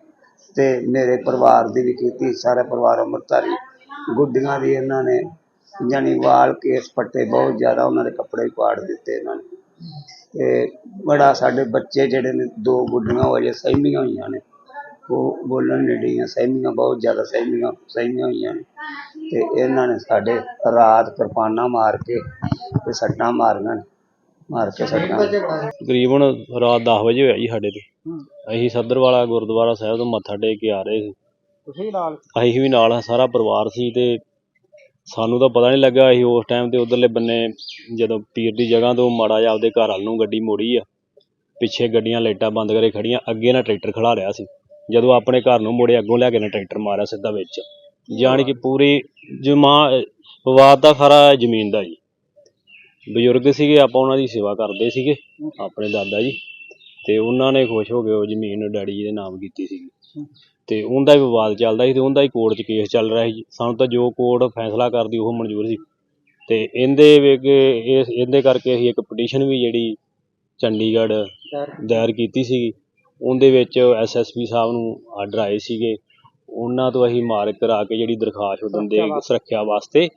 M: ਤੇ ਮੇਰੇ ਪਰਿਵਾਰ ਦੀ ਵੀ ਕੀਤੀ ਸਾਰਾ ਪਰਿਵਾਰ ਅੰਮ੍ਰਿਤਧਾਰੀ ਗੁੱਡੀਆਂ ਦੀ ਇਹਨਾਂ ਨੇ ਜਾਣੀ ਵਾਲ ਕੇਸ ਪੱਟੇ ਬਹੁਤ ਜ਼ਿਆਦਾ ਉਹਨਾਂ ਦੇ ਕੱਪੜੇ ਵੀ ਪਾੜ ਦਿੱਤੇ ਇਹਨਾਂ ਨੇ। ਤੇ ਬੜਾ ਸਾਡੇ ਬੱਚੇ ਜਿਹੜੇ ਨੇ ਦੋ ਗੁੱਡੀਆਂ ਉਹ ਅਜੇ ਸਹਿਮੀਆਂ ਹੋਈਆਂ ਨੇ। ਉਹ ਬੋਲਣ ਨਹੀਂ ਡਈਆਂ ਸਹਿਮੀਆਂ ਬਹੁਤ ਜ਼ਿਆਦਾ ਸਹਿਮੀਆਂ ਸਹਿਮੀਆਂ ਹੋਈਆਂ ਨੇ। ਤੇ ਇਹਨਾਂ ਨੇ ਸਾਡੇ ਰਾਤ ਕਿਰਪਾਨਾਂ ਮਾਰ ਕੇ ਤੇ ਸੱਟਾਂ ਮਾਰੀਆਂ ਨੇ ਮਾਰ ਕੇ ਸੱਟਾਂ
F: ਤਕਰੀਬਨ ਰਾਤ 10 ਵਜੇ ਹੋਇਆ ਜੀ ਸਾਡੇ ਤੇ। ਅਸੀਂ ਸੱਦਰਵਾਲਾ ਗੁਰਦੁਆਰਾ ਸਾਹਿਬ ਤੋਂ ਮੱਥਾ ਟੇਕ ਕੇ ਆ ਰਹੇ ਸੀ।
L: ਤੁਸੀਂ ਨਾਲ?
F: ਅਸੀਂ ਵੀ ਨਾਲ ਸਾਰਾ ਪਰਿਵਾਰ ਸੀ ਤੇ ਸਾਨੂੰ ਤਾਂ ਪਤਾ ਨਹੀਂ ਲੱਗਾ ਅਸੀਂ ਉਸ ਟਾਈਮ ਤੇ ਉਧਰਲੇ ਬੰਨੇ ਜਦੋਂ ਪੀਰ ਦੀ ਜਗ੍ਹਾ ਤੋਂ ਮਾੜਾ ਜਿਹਾ ਆਪਦੇ ਘਰ ਵੱਲ ਨੂੰ ਗੱਡੀ ਮੋੜੀ ਆ ਪਿੱਛੇ ਗੱਡੀਆਂ ਲਾਈਟਾਂ ਬੰਦ ਕਰੇ ਖੜੀਆਂ ਅੱਗੇ ਨਾ ਟਰੈਕਟਰ ਖੜਾ ਰਿਹਾ ਸੀ। ਜਦੋਂ ਆਪਣੇ ਘਰ ਨੂੰ ਮੁੜੇ ਅੱਗੋਂ ਲੈ ਕੇ ਨੇ ਟਰੈਕਟਰ ਮਾਰਿਆ ਸਿੱਧਾ ਵਿੱਚ। ਜਾਣੀ ਕਿ ਪੂਰੀ ਜਮਾ, ਵਿਵਾਦ ਤਾਂ ਸਾਰਾ ਜ਼ਮੀਨ ਦਾ ਜੀ। ਬਜ਼ੁਰਗ ਸੀਗੇ, ਆਪਾਂ ਉਹਨਾਂ ਦੀ ਸੇਵਾ ਕਰਦੇ ਸੀਗੇ, ਆਪਣੇ ਦਾਦਾ ਜੀ। ਤੇ ਉਹਨਾਂ ਨੇ ਖੁਸ਼ ਹੋ ਕੇ ਉਹ ਜ਼ਮੀਨ ਡੈਡੀ ਜੀ ਦੇ ਨਾਮ ਕੀਤੀ ਸੀਗੀ। ਤੇ ਉਹਦਾ ਹੀ ਵਿਵਾਦ ਚੱਲਦਾ ਸੀ ਤੇ ਉਹਦਾ ਹੀ ਕੋਰਟ 'ਚ ਕੇਸ ਚੱਲ ਰਿਹਾ ਸੀ। ਸਾਨੂੰ ਤਾਂ ਜੋ ਕੋਰਟ ਫੈਸਲਾ ਕਰਦੀ, ਉਹ ਮਨਜ਼ੂਰ ਸੀ। ਤੇ ਇਹਦੇ ਵਿੱਚ ਇਸ, ਇਹਦੇ ਕਰਕੇ ਅਸੀਂ ਇੱਕ ਪਟੀਸ਼ਨ ਵੀ ਜਿਹੜੀ ਚੰਡੀਗੜ੍ਹ ਦਾਇਰ ਕੀਤੀ ਸੀਗੀ। ਉਹਦੇ ਵਿੱਚ ਐਸਐਸਪੀ ਸਾਹਿਬ ਨੂੰ ਆਰਡਰ ਆਏ ਸੀਗੇ। ਉਹਨਾਂ ਤੋਂ ਅਸੀਂ ਮਾਰਕ ਕਰਾ ਕੇ ਜਿਹੜੀ ਦਰਖਾਸਤ ਦਿੰਦੇ ਸੁਰੱਖਿਆ ਵਾਸਤੇ।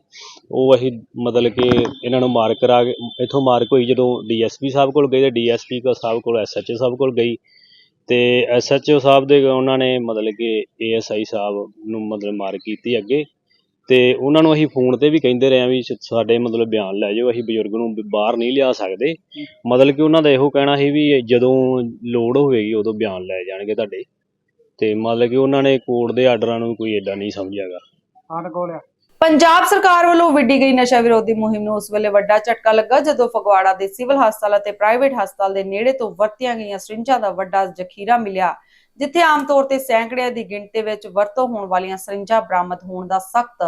F: ਉਹ ਅਸੀਂ ਮਤਲਬ ਕਿ ਇਹਨਾਂ ਨੂੰ ਮਾਰਕ ਕਰਾ ਕੇ ਇੱਥੋਂ ਮਾਰਕ ਹੋਈ ਜਦੋਂ ਡੀਐਸਪੀ ਸਾਹਿਬ ਕੋਲ ਗਏ ਤੇ ਡੀਐਸਪੀ ਕੋ ਸਾਹਿਬ ਕੋਲ ਐਸਐਚਓ ਸਾਹਿਬ ਕੋਲ ਗਈ। ਤੇ ਐਸਐਚਓ ਸਾਹਿਬ ਦੇ ਉਹਨਾਂ ਨੇ ਮਤਲਬ ਕਿ ਏਐਸਆਈ ਸਾਹਿਬ ਨੂੰ ਮਤਲਬ ਮਾਰਕ ਕੀਤੀ ਅੱਗੇ। ਤੇ ਉਹਨਾਂ ਨੂੰ ਅਸੀਂ ਫੋਨ ਤੇ ਵੀ ਕਹਿੰਦੇ ਰਹੇ ਆ ਵੀ ਸ- ਸਾਡੇ ਮਤਲਬ ਬਿਆਨ ਲੈ ਜਾਓ ਅਸੀਂ ਬਜ਼ੁਰਗ ਨੂੰ ਬਾਹਰ ਨਹੀਂ ਲਿਆ ਸਕਦੇ। ਮਤਲਬ ਕਿ ਉਹਨਾਂ ਦਾ ਇਹੋ ਕਹਿਣਾ ਸੀ ਵੀ ਜਦੋਂ ਲੋੜ ਹੋਵੇਗੀ ਉਦੋਂ ਬਿਆਨ ਲੈ ਜਾਣਗੇ ਤੁਹਾਡੇ। ਤੇ ਮਤਲਬ ਕਿ ਉਹਨਾਂ ਨੇ ਕੋਰਟ ਦੇ ਆਰਡਰਾਂ ਨੂੰ ਕੋਈ ਏਡਾ ਨਹੀਂ ਸਮਝਿਆਗਾ।
A: ਪੰਜਾਬ ਸਰਕਾਰ ਵੱਲੋਂ ਵਿੱਢੀ ਗਈ ਨਸ਼ਾ ਵਿਰੋਧੀ ਮੁਹਿੰਮ ਨੂੰ ਉਸ ਵੇਲੇ ਵੱਡਾ ਝਟਕਾ ਲੱਗਾ ਜਦੋਂ ਫਗਵਾੜਾ ਦੇ ਸਿਵਲ ਹਸਪਤਾਲ ਅਤੇ ਪ੍ਰਾਈਵੇਟ ਹਸਪਤਾਲ ਦੇ ਨੇੜੇ ਤੋਂ ਵਰਤੀਆਂ ਗਈਆਂ ਸਰਿੰਜਾਂ ਦਾ ਵੱਡਾ ਜ਼ਖੀਰਾ ਮਿਲਿਆ। ਜਿੱਥੇ ਆਮ ਤੌਰ ਤੇ ਸੈਂਕੜਿਆਂ ਦੀ ਗਿਣਤੀ ਵਿੱਚ ਵਰਤੋਂ ਹੋਣ ਵਾਲੀਆਂ ਸਰਿੰਜਾਂ ਬਰਾਮਦ ਹੋਣ ਦਾ ਸਖਤ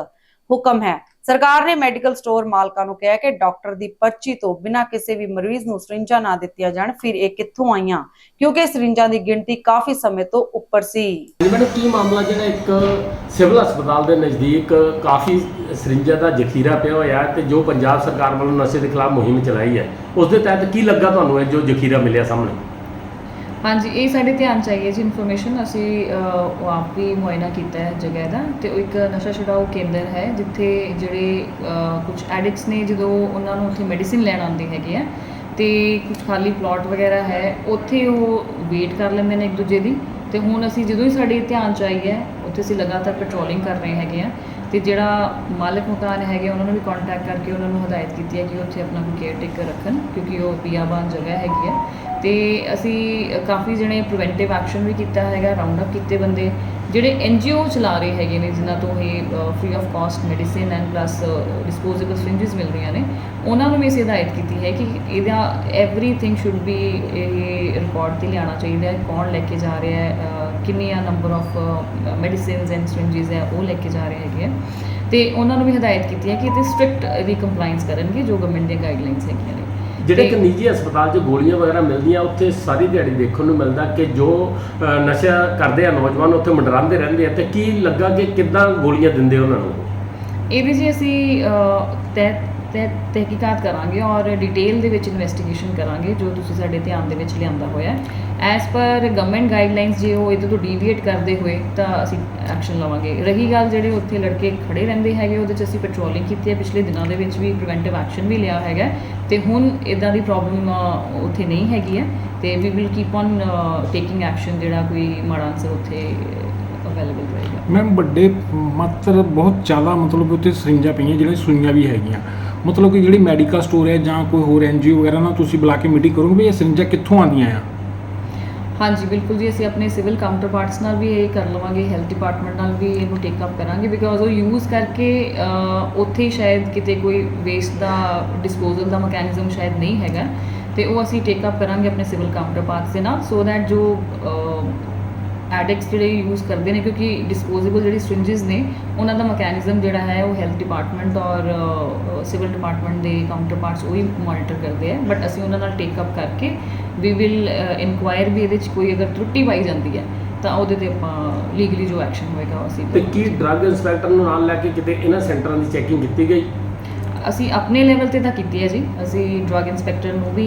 A: ਹੁਕਮ ਹੈ। ਸਰਕਾਰ ਨੇ ਮੈਡੀਕਲ ਸਟੋਰ ਮਾਲਕਾਂ ਨੂੰ ਕਿਹਾ ਕਿ ਡਾਕਟਰ ਦੀ ਪਰਚੀ ਤੋਂ ਬਿਨਾਂ ਕਿਸੇ ਵੀ ਮਰੀਜ਼ ਨੂੰ ਸਰਿੰਜਾਂ ਨਾ ਦਿੱਤੀਆਂ ਜਾਣ, ਫਿਰ ਇਹ ਕਿੱਥੋਂ ਆਈਆਂ? ਕਿਉਂਕਿ ਸਰਿੰਜਾਂ ਦੀ ਗਿਣਤੀ ਕਾਫੀ ਸਮੇਂ ਤੋਂ ਉੱਪਰ ਸੀ।
G: ਮੈਨੂੰ ਕੀ ਮਾਮਲਾ ਜਿਹੜਾ ਇੱਕ ਸਿਵਲ ਹਸਪਤਾਲ ਦੇ ਨਜ਼ਦੀਕ ਕਾਫੀ ਸਰਿੰਜਾਂ ਦਾ ਜ਼ਖੀਰਾ ਪਿਆ ਹੋਇਆ ਤੇ ਜੋ ਪੰਜਾਬ ਸਰਕਾਰ ਵੱਲੋਂ ਨਸ਼ੇ ਦੇ ਖਿਲਾਫ ਮੁਹਿੰਮ ਚਲਾਈ ਹੈ, ਉਸ ਦੇ ਤਹਿਤ ਕੀ ਲੱਗਾ ਤੁਹਾਨੂੰ ਇਹ ਜੋ ਜ਼ਖੀਰਾ ਮਿਲਿਆ ਸਾਹਮਣੇ?
H: ਹਾਂਜੀ, ਇਹ ਸਾਡੇ ਧਿਆਨ ਚ ਆਈ ਹੈ ਜੀ ਇਨਫੋਰਮੇਸ਼ਨ ਅਸੀਂ ਉਹ ਆਪ ਵੀ ਮੁਆਇਨਾ ਕੀਤਾ ਹੈ ਜਗ੍ਹਾ ਦਾ। ਤੇ ਉਹ ਇੱਕ ਨਸ਼ਾ ਛੁਡਾਊ ਕੇਂਦਰ ਹੈ, ਜਿੱਥੇ ਜਿਹੜੇ ਕੁਝ ਐਡਿਕਟਸ ਨੇ ਜਦੋਂ ਉਹਨਾਂ ਨੂੰ ਉੱਥੇ ਮੈਡੀਸਿਨ ਲੈਣ ਆਉਂਦੇ ਹੈਗੇ ਆ, ਤੇ ਕੁਝ ਖਾਲੀ ਪਲਾਟ ਵਗੈਰਾ ਹੈ, ਉੱਥੇ ਉਹ ਵੇਟ ਕਰ ਲੈਂਦੇ ਨੇ ਇੱਕ ਦੂਜੇ ਦੀ। ਤੇ ਹੁਣ ਅਸੀਂ ਜਦੋਂ ਹੀ ਸਾਡੇ ਧਿਆਨ ਚ ਆਈ ਹੈ, ਉੱਥੇ ਅਸੀਂ ਲਗਾਤਾਰ ਪੈਟਰੋਲਿੰਗ ਕਰ ਰਹੇ ਹੈਗੇ ਆ। ਤੇ ਜਿਹੜਾ ਮਾਲਕ ਮਕਾਨ ਹੈਗੇ ਉਹਨਾਂ ਨੂੰ ਵੀ ਕੰਟੈਕਟ ਕਰਕੇ ਉਹਨਾਂ ਨੂੰ ਹਦਾਇਤ ਕੀਤੀ ਹੈ ਕਿ ਉੱਥੇ ਆਪਣਾ ਕੋਈ ਕੇਅਰ ਟੇਕਰ ਰੱਖਣ, ਕਿਉਂਕਿ ਉਹ ਬੀਆਬਾਨ ਜਗ੍ਹਾ ਹੈਗੀ ਹੈ ਤੇ ਅਸੀਂ ਕਾਫੀ ਜਣੇ ਪ੍ਰੀਵੈਂਟਿਵ ਐਕਸ਼ਨ ਵੀ ਕੀਤਾ ਹੈਗਾ ਰਾਉਂਡ ਅਪ ਕੀਤੇ ਬੰਦੇ, ਜਿਹੜੇ ਐਨਜੀਓ ਚਲਾ ਰਹੇ ਹੈਗੇ ਨੇ, ਜਿਨ੍ਹਾਂ ਤੋਂ ਇਹ free of cost medicine and plus disposable syringes ਮਿਲ ਰਹੀਆਂ ਨੇ, ਉਹਨਾਂ ਨੂੰ ਵੀ ਅਸੀਂ ਹਦਾਇਤ ਕੀਤੀ ਹੈ ਕਿ ਇਹਦਾ ਐਵਰੀਥਿੰਗ ਸ਼ੁੱਡ ਬੀ ਇਹ ਰਿਕਾਰਡ ਤੇ ਲਿਆਉਣਾ ਚਾਹੀਦਾ ਹੈ, ਕੌਣ ਲੈ ਕੇ ਜਾ ਰਿਹਾ ਹੈ ਕਿੰਨੀਆਂ number of medicines and syringes ਹੈ, ਉਹ ਲੈ ਕੇ ਜਾ ਰਹੇ ਹੈਗੇ ਆ। ਤੇ ਉਹਨਾਂ ਨੂੰ ਵੀ ਹਦਾਇਤ ਕੀਤੀ ਹੈ ਕਿ ਇਹਦੇ ਸਟ੍ਰਿਕਟ ਇਹਦੀ ਕੰਪਲਾਈਂਸ ਕਰਨਗੇ, ਜੋ ਗਵਰਨਮੈਂਟ ਦੀਆਂ ਗਾਈਡਲਾਈਨਸ ਹੈਗੀਆਂ ਨੇ।
G: ਜਿਹੜੇ
H: ਤੇ-
G: ਨਿੱਜੀ ਹਸਪਤਾਲ 'ਚ ਗੋਲੀਆਂ ਵਗੈਰਾ ਮਿਲਦੀਆਂ ਉੱਥੇ ਸਾਰੀ ਦਿਹਾੜੀ ਦੇਖਣ ਨੂੰ ਮਿਲਦਾ ਕਿ ਜੋ ਨਸ਼ਾ ਕਰਦੇ ਆ ਨੌਜਵਾਨ ਉੱਥੇ ਮੰਡਰਾਉਂਦੇ ਰਹਿੰਦੇ ਆ ਤੇ ਕੀ ਲੱਗਾ ਕਿ ਕਿੱਦਾਂ ਗੋਲੀਆਂ ਦਿੰਦੇ ਉਹਨਾਂ ਨੂੰ?
H: ਇਹਦੇ 'ਚ ਅਸੀਂ ਅਹ, ਤਹਿ ਤਹਿ ਤਹਿਕੀਕਾਤ ਕਰਾਂਗੇ ਔਰ ਡਿਟੇਲ ਦੇ ਵਿੱਚ ਇਨਵੈਸਟੀਗੇਸ਼ਨ ਕਰਾਂਗੇ ਜੋ ਤੁਸੀਂ ਸਾਡੇ ਧਿਆਨ ਦੇ ਵਿੱਚ ਲਿਆਂਦਾ ਹੋਇਆ ਹੈ। ਐਸ ਪਰ ਗਵਰਨਮੈਂਟ ਗਾਈਡਲਾਈਨਸ ਜੇ ਉਹ ਇਹਦੇ ਤੋਂ ਡੀਵੀਏਟ ਕਰਦੇ ਹੋਏ, ਤਾਂ ਅਸੀਂ ਐਕਸ਼ਨ ਲਵਾਂਗੇ। ਰਹੀ ਗੱਲ ਜਿਹੜੇ ਉੱਥੇ ਲੜਕੇ ਖੜੇ ਰਹਿੰਦੇ ਹੈਗੇ, ਉਹਦੇ 'ਚ ਅਸੀਂ ਪੈਟਰੋਲਿੰਗ ਕੀਤੀ ਹੈ। ਪਿਛਲੇ ਦਿਨਾਂ ਦੇ ਵਿੱਚ ਵੀ ਪ੍ਰੀਵੈਂਟਿਵ ਐਕਸ਼ਨ ਵੀ ਲਿਆ ਹੈਗਾ ਤੇ ਹੁਣ ਇਦਾਂ ਦੀ ਪ੍ਰੋਬਲਮ ਉੱਥੇ ਨਹੀਂ ਹੈਗੀ ਹੈ। ਤੇ we will keep on taking action ਜਿਹੜਾ ਕੋਈ ਮਾੜਾ ਅਨਸਰ ਉੱਥੇ ਅਵੇਲੇਬਲ ਰਹੇਗਾ।
N: ਮੈਮ ਵੱਡੇ ਮਾਤਰ ਬਹੁਤ ਜ਼ਿਆਦਾ ਮਤਲਬ ਉੱਥੇ ਸਰਿੰਜਾਂ ਪਈਆਂ, ਜਿਹੜੀਆਂ ਸੂਈਆਂ ਵੀ ਹੈਗੀਆਂ। ਮਤਲਬ ਕਿ ਜਿਹੜੀ ਮੈਡੀਕਲ ਸਟੋਰ ਹੈ ਜਾਂ ਕੋਈ ਹੋਰ ਐਨਜੀਓ ਵਗੈਰਾ ਨਾਲ ਤੁਸੀਂ ਬੁਲਾ ਕੇ ਮੀਟਿੰਗ ਕਰੋਗੇ ਵੀ ਇਹ ਸਰਿੰਜਾਂ ਕਿੱਥੋਂ ਆਉਂਦੀਆਂ ਆ?
H: ਹਾਂਜੀ, ਬਿਲਕੁਲ ਜੀ, ਅਸੀਂ ਆਪਣੇ ਸਿਵਲ ਕਾਊਂਟਰਪਾਰਟਸ ਨਾਲ ਵੀ ਇਹ ਕਰ ਲਵਾਂਗੇ ਹੈਲਥ ਡਿਪਾਰਟਮੈਂਟ ਨਾਲ ਵੀ ਇਹਨੂੰ ਟੇਕ ਅਪ ਕਰਾਂਗੇ ਬਿਕੋਜ਼ ਉਹ ਯੂਜ਼ ਕਰਕੇ ਉੱਥੇ ਹੀ ਸ਼ਾਇਦ ਕਿਤੇ ਕੋਈ ਵੇਸਟ ਦਾ ਡਿਸਪੋਜ਼ਲ ਦਾ ਮੈਕੈਨਿਜ਼ਮ ਸ਼ਾਇਦ ਨਹੀਂ ਹੈਗਾ ਤੇ ਉਹ ਅਸੀਂ ਟੇਕ ਅਪ ਕਰਾਂਗੇ ਆਪਣੇ ਸਿਵਲ ਕਾਊਂਟਰਪਾਰਟਸ ਦੇ ਨਾਲ ਸੋ ਦੈਟ ਜੋ ਐਡਿਕਟਸ ਜਿਹੜੇ ਯੂਜ਼ ਕਰਦੇ ਨੇ ਕਿਉਂਕਿ ਡਿਸਪੋਜ਼ੇਬਲ ਜਿਹੜੀ ਸਟ੍ਰਿੰਜਸ ਨੇ ਉਹਨਾਂ ਦਾ ਮੈਕੈਨਿਜ਼ਮ ਜਿਹੜਾ ਹੈ ਉਹ ਹੈਲਥ ਡਿਪਾਰਟਮੈਂਟ ਔਰ ਸਿਵਲ ਡਿਪਾਰਟਮੈਂਟ ਦੇ ਕਾਊਂਟਰਪਾਰਟਸ ਉਹ ਹੀ ਮੋਨੀਟਰ ਕਰਦੇ ਆ ਬਟ ਅਸੀਂ ਉਹਨਾਂ ਨਾਲ ਟੇਕ ਅਪ ਕਰਕੇ ਵੀ ਵਿਲ ਇਨਕੁਆਇਰ ਵੀ ਇਹਦੇ 'ਚ ਕੋਈ ਅਗਰ ਤਰੁੱਟੀ ਪਾਈ ਜਾਂਦੀ ਹੈ ਤਾਂ ਉਹਦੇ ਤੇ ਆਪਾਂ ਲੀਗਲੀ ਜੋ ਐਕਸ਼ਨ ਹੋਏਗਾ ਉਹ ਅਸੀਂ
G: ਤੇ ਕੀ ਡਰੱਗ ਇੰਸਪੈਕਟਰ ਨੂੰ ਨਾਲ ਲੈ ਕੇ ਕਿਤੇ ਇਹਨਾਂ ਸੈਂਟਰਾਂ ਦੀ ਚੈਕਿੰਗ ਕੀਤੀ ਗਈ?
H: ਅਸੀਂ ਆਪਣੇ ਲੈਵਲ ਤੇ ਤਾਂ ਕੀਤੀ ਹੈ ਜੀ। ਅਸੀਂ ਡਰੱਗ ਇੰਸਪੈਕਟਰ ਨੂੰ ਵੀ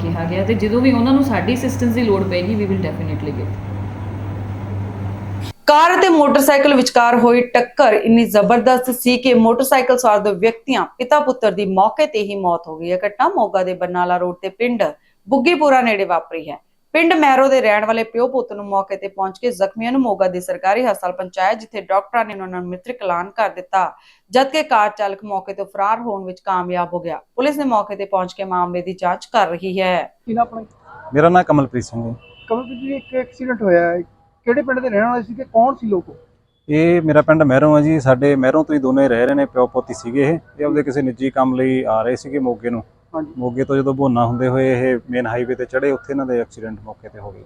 H: ਕਿਹਾ ਗਿਆ ਤੇ ਜਦੋਂ ਵੀ ਉਹਨਾਂ ਨੂੰ ਸਾਡੀ ਅਸਿਸਟੈਂਸ ਦੀ ਲੋੜ ਪਏਗੀ we will definitely give
A: car ਅਤੇ ਮੋਟਰਸਾਈਕਲ ਵਿਚਕਾਰ ਹੋਈ ਟੱਕਰ। ਇੰਨੀ ਜ਼ਬਰਦਸਤ ਸੀ ਕਿ ਮੋਟਰਸਾਈਕਲ ਸਵਾਰ ਦੋ ਵਿਅਕਤੀਆਂ ਪਿਤਾ ਪੁੱਤਰ ਦੀ ਮੌਕੇ ਤੇ ਹੀ ਮੌਤ ਹੋ ਗਈ। ਹੈ ਘਟਨਾ ਮੋਗਾ ਦੇ ਬਰਨਾਲਾ ਰੋਡ ਤੇ ਪਿੰਡ ਬੁੱਗੀਪੁਰਾ ਨੇੜੇ ਵਾਪਰੀ ਹੈ। ਪਿੰਡ ਮੈਰੋ ਦੇ ਰਹਿਣ ਵਾਲੇ ਪਿਓ ਪੁੱਤ ਨੂੰ ਮੌਕੇ ਤੇ ਪਹੁੰਚ ਕੇ ਜ਼ਖਮੀਆਂ ਨੂੰ ਮੋਗਾ ਦੇ ਸਰਕਾਰੀ ਹਸਪਤਾਲ ਪਹੁੰਚਾਇਆ ਜਿੱਥੇ ਡਾਕਟਰਾਂ ਨੇ ਉਹਨਾਂ ਨੂੰ ਮ੍ਰਿਤਕ ਐਲਾਨ ਕਰ ਦਿੱਤਾ ਜਦਕਿ ਕਾਰ ਚਾਲਕ ਮੌਕੇ ਤੋਂ ਫਰਾਰ ਹੋਣ ਵਿੱਚ ਕਾਮਯਾਬ ਹੋ ਗਿਆ। ਪੁਲਿਸ ਨੇ ਮੌਕੇ ਤੇ ਪਹੁੰਚ ਕੇ ਮਾਮਲੇ ਦੀ ਜਾਂਚ ਕਰ ਰਹੀ ਹੈ।
O: ਮੇਰਾ ਨਾਮ ਕਮਲਪ੍ਰੀਤ ਸਿੰਘ ਹੈ।
L: ਕਮਲਪ੍ਰੀਤ ਜੀ ਇੱਕ ਐਕਸੀਡੈਂਟ ਹੋਇਆ ਹੈ। ਕਿਹੜੇ ਪਿੰਡ ਦੇ ਰਹਿਣ ਵਾਲੇ ਸੀ ਤੇ ਕੌਣ ਸੀ ਲੋਕ?
O: ਇਹ ਮੇਰਾ ਪਿੰਡ ਮਹਿਰੋਂ ਹੈ ਜੀ। ਸਾਡੇ ਮਹਿਰੋਂ ਤੋਂ ਹੀ ਦੋਨੇ ਰਹਿ ਰਹੇ ਨੇ ਪਿਓ ਪੋਤੀ ਸੀਗੇ ਇਹ। ਇਹ ਆਪਦੇ ਕਿਸੇ ਨਿੱਜੀ ਕੰਮ ਲਈ ਆ ਰਹੇ ਸੀਗੇ ਮੋਗੇ ਨੂੰ।
L: ਹਾਂਜੀ।
O: ਮੋਗੇ ਤੋਂ ਜਦੋਂ ਬੋਨਾ ਹੁੰਦੇ ਹੋਏ ਇਹ ਮੇਨ ਹਾਈਵੇ ਤੇ ਚੜੇ ਉੱਥੇ ਇਹਨਾਂ ਦੇ ਐਕਸੀਡੈਂਟ ਮੌਕੇ ਤੇ ਹੋ ਗਈ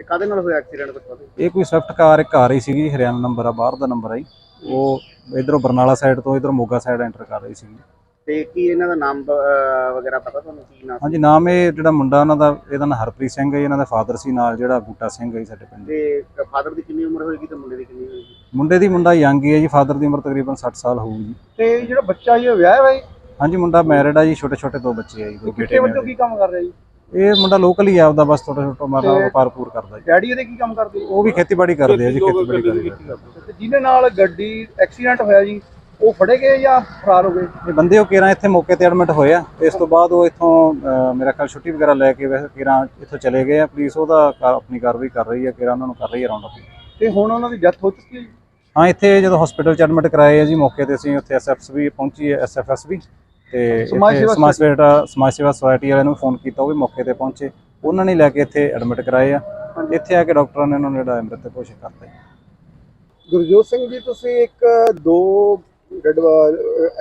L: ਤੇ ਕਾਦੇ ਨਾਲ ਹੋਇਆ ਐਕਸੀਡੈਂਟ ਪਤਾ
O: ਇਹ ਕੋਈ ਸਵਿਫਟ ਕਾਰ ਇੱਕ ਆ ਰਹੀ ਸੀਗੀ ਹਰਿਆਣਾ ਨੰਬਰ ਆ ਬਾਹਰ ਦਾ ਨੰਬਰ ਆ ਜੀ। ਉਹ ਇਧਰੋਂ ਬਰਨਾਲਾ ਸਾਈਡ ਤੋਂ ਇਧਰ ਮੋਗਾ ਸਾਈਡ ਐਂਟਰ ਕਰ ਰਹੀ ਸੀਗੀ।
L: ਤੇ ਕੀ ਇਹਨਾਂ ਦਾ ਨਾਮ ਅਹ, ਵਗੈਰਾ ਪਤਾ ਤੁਹਾਨੂੰ ਕੀ ਨਾਮ
O: ਹਾਂਜੀ ਨਾਮ ਇਹ ਜਿਹੜਾ ਮੁੰਡਾ ਉਹਨਾਂ ਦਾ ਇਹਦਾ ਨਾਮ ਹਰਪ੍ਰੀਤ ਸਿੰਘ ਹੈ ਜੀ, ਇਹਨਾਂ ਦਾ ਫਾਦਰ ਸੀ ਨਾਲ ਜਿਹੜਾ ਬੂਟਾ ਸਿੰਘ ਹੈ ਜੀ ਸਾਡੇ ਪਿੰਡ।
L: ਤੇ ਫਾਦਰ ਦੀ ਕਿੰਨੀ ਉਮਰ ਹੋਏਗੀ ਤੇ ਮੁੰਡੇ ਦੀ ਕਿੰਨੀ ਹੋਏਗੀ?
O: ਮੁੰਡੇ ਦੀ ਮੁੰਡਾ ਯੰਗ ਹੀ ਹੈ ਜੀ ਫਾਦਰ ਦੀ ਉਮਰ ਤਕਰੀਬਨ 60 ਸਾਲ ਹੋਊਗੀ ਜੀ।
L: ਤੇ ਜਿਹੜਾ ਬੱਚਾ ਇਹ ਵਿਆਹ ਹੈ
O: ਹਾਂਜੀ ਮੁੰਡਾ ਮੈਰਿਡ ਆ ਜੀ ਛੋਟੇ ਛੋਟੇ ਦੋ ਬੱਚੇ ਆ ਜੀ ਦੋ ਬੇਟੇ
L: ਵੱਲੋਂ
O: ਨੇ
L: ਕੀ ਕੰਮ ਕਰ ਰਿਹਾ ਜੀ?
O: ਇਹ ਮੁੰਡਾ ਲੋਕਲ ਹੀ ਆ ਆਪਦਾ ਬਸ ਛੋਟਾ ਛੋਟਾ ਮਾਰਾ
L: ਤੇ-
O: ਵਪਾਰ ਪੂਰ ਕਰਦਾ ਜੀ।
L: ਡੈਡੀ ਇਹਦੇ ਕੀ ਕੰਮ ਕਰਦੇ
O: ਉਹ ਵੀ ਖੇਤੀਬਾੜੀ ਕਰਦੇ ਆ ਜੀ ਖੇਤੀਬਾੜੀ ਕਰਦੇ ਆ।
L: ਤੇ ਜਿਹਦੇ ਨਾਲ ਗੱਡੀ ਐਕਸੀਡੈਂਟ ਹੋਇਆ ਜੀ ਉਹ ਫੜੇ ਗਏ ਜਾਂ ਫਰਾਰ ਹੋ ਗਏ?
O: ਇਹ ਬੰਦੇ ਉਹ ਕੇਰਾਂ ਇੱਥੇ ਮੌਕੇ ਤੇ ਐਡਮਿਟ ਹੋਏ ਆ। ਤੇ ਇਸ ਤੋਂ ਬਾਅਦ ਉਹ ਇੱਥੋਂ ਮੇਰਾ ਖਿਆਲ ਛੁੱਟੀ ਵਗੈਰਾ ਲੈ ਕੇ ਵੈਸੇ ਕੇਰਾਂ ਇੱਥੋਂ ਚਲੇ ਗਏ ਆ। ਪੁਲਿਸ ਉਹਦਾ ਕਾ- ਆਪਣੀ ਕਾਰਵਾਈ ਕਰ ਰਹੀ ਹੈ ਕੇਰਾਂ ਉਹਨਾਂ ਨੂੰ ਕਰ ਰਹੀ ਹੈ ਰਾਉਂਡ ਅਪ
L: ਤੇ ਹੁਣ ਉਹਨਾਂ ਦੀ ਡੈਥ ਹੋ ਚੁੱਕੀ ਹੈ ਜੀ?
O: ਹਾਂ ਇੱਥੇ ਜਦੋਂ ਹਸਪੀਟਲ ਚ ਐਡਮਿਟ ਕਰਾਏ ਆ ਜੀ ਮੌਕੇ ਤੇ ਅਸੀਂ ਉੱਥੇ ਐਸਐਫਐਸ ਵੀ ਪਹੁੰਚੀ ਹੈ ਐਸਐਫਐਸ ਵੀ। ਤੇ
L: ਸਮਾਜ
O: ਇੱਥੇ
L: ਸੇਵਾ
O: ਸਮਾਜ ਸੇਵਾ ਸਮਾਜ ਸੇਵਾ ਸੁਸਾਇਟੀ ਵਾਲਿਆਂ ਨੂੰ ਫੋਨ ਕੀਤਾ ਉਹ ਵੀ ਮੌਕੇ ਤੇ ਪਹੁੰਚੇ। ਉਹਨਾਂ ਨੇ ਲੈ ਕੇ ਇੱਥੇ ਐਡਮਿਟ ਕਰਾਏ ਆ। ਇੱਥੇ ਆ ਕੇ ਡਾਕਟਰਾਂ ਨੇ ਉਹਨਾਂ ਨੂੰ ਜਿਹੜਾ ਅੰਮ੍ਰਿਤ ਘੋਸ਼ਿਤ ਕਰਤਾ ਜੀ।
L: ਗੁਰਜੋਤ ਸਿੰਘ ਜੀ ਤੁਸੀਂ ਇੱਕ ਦੋ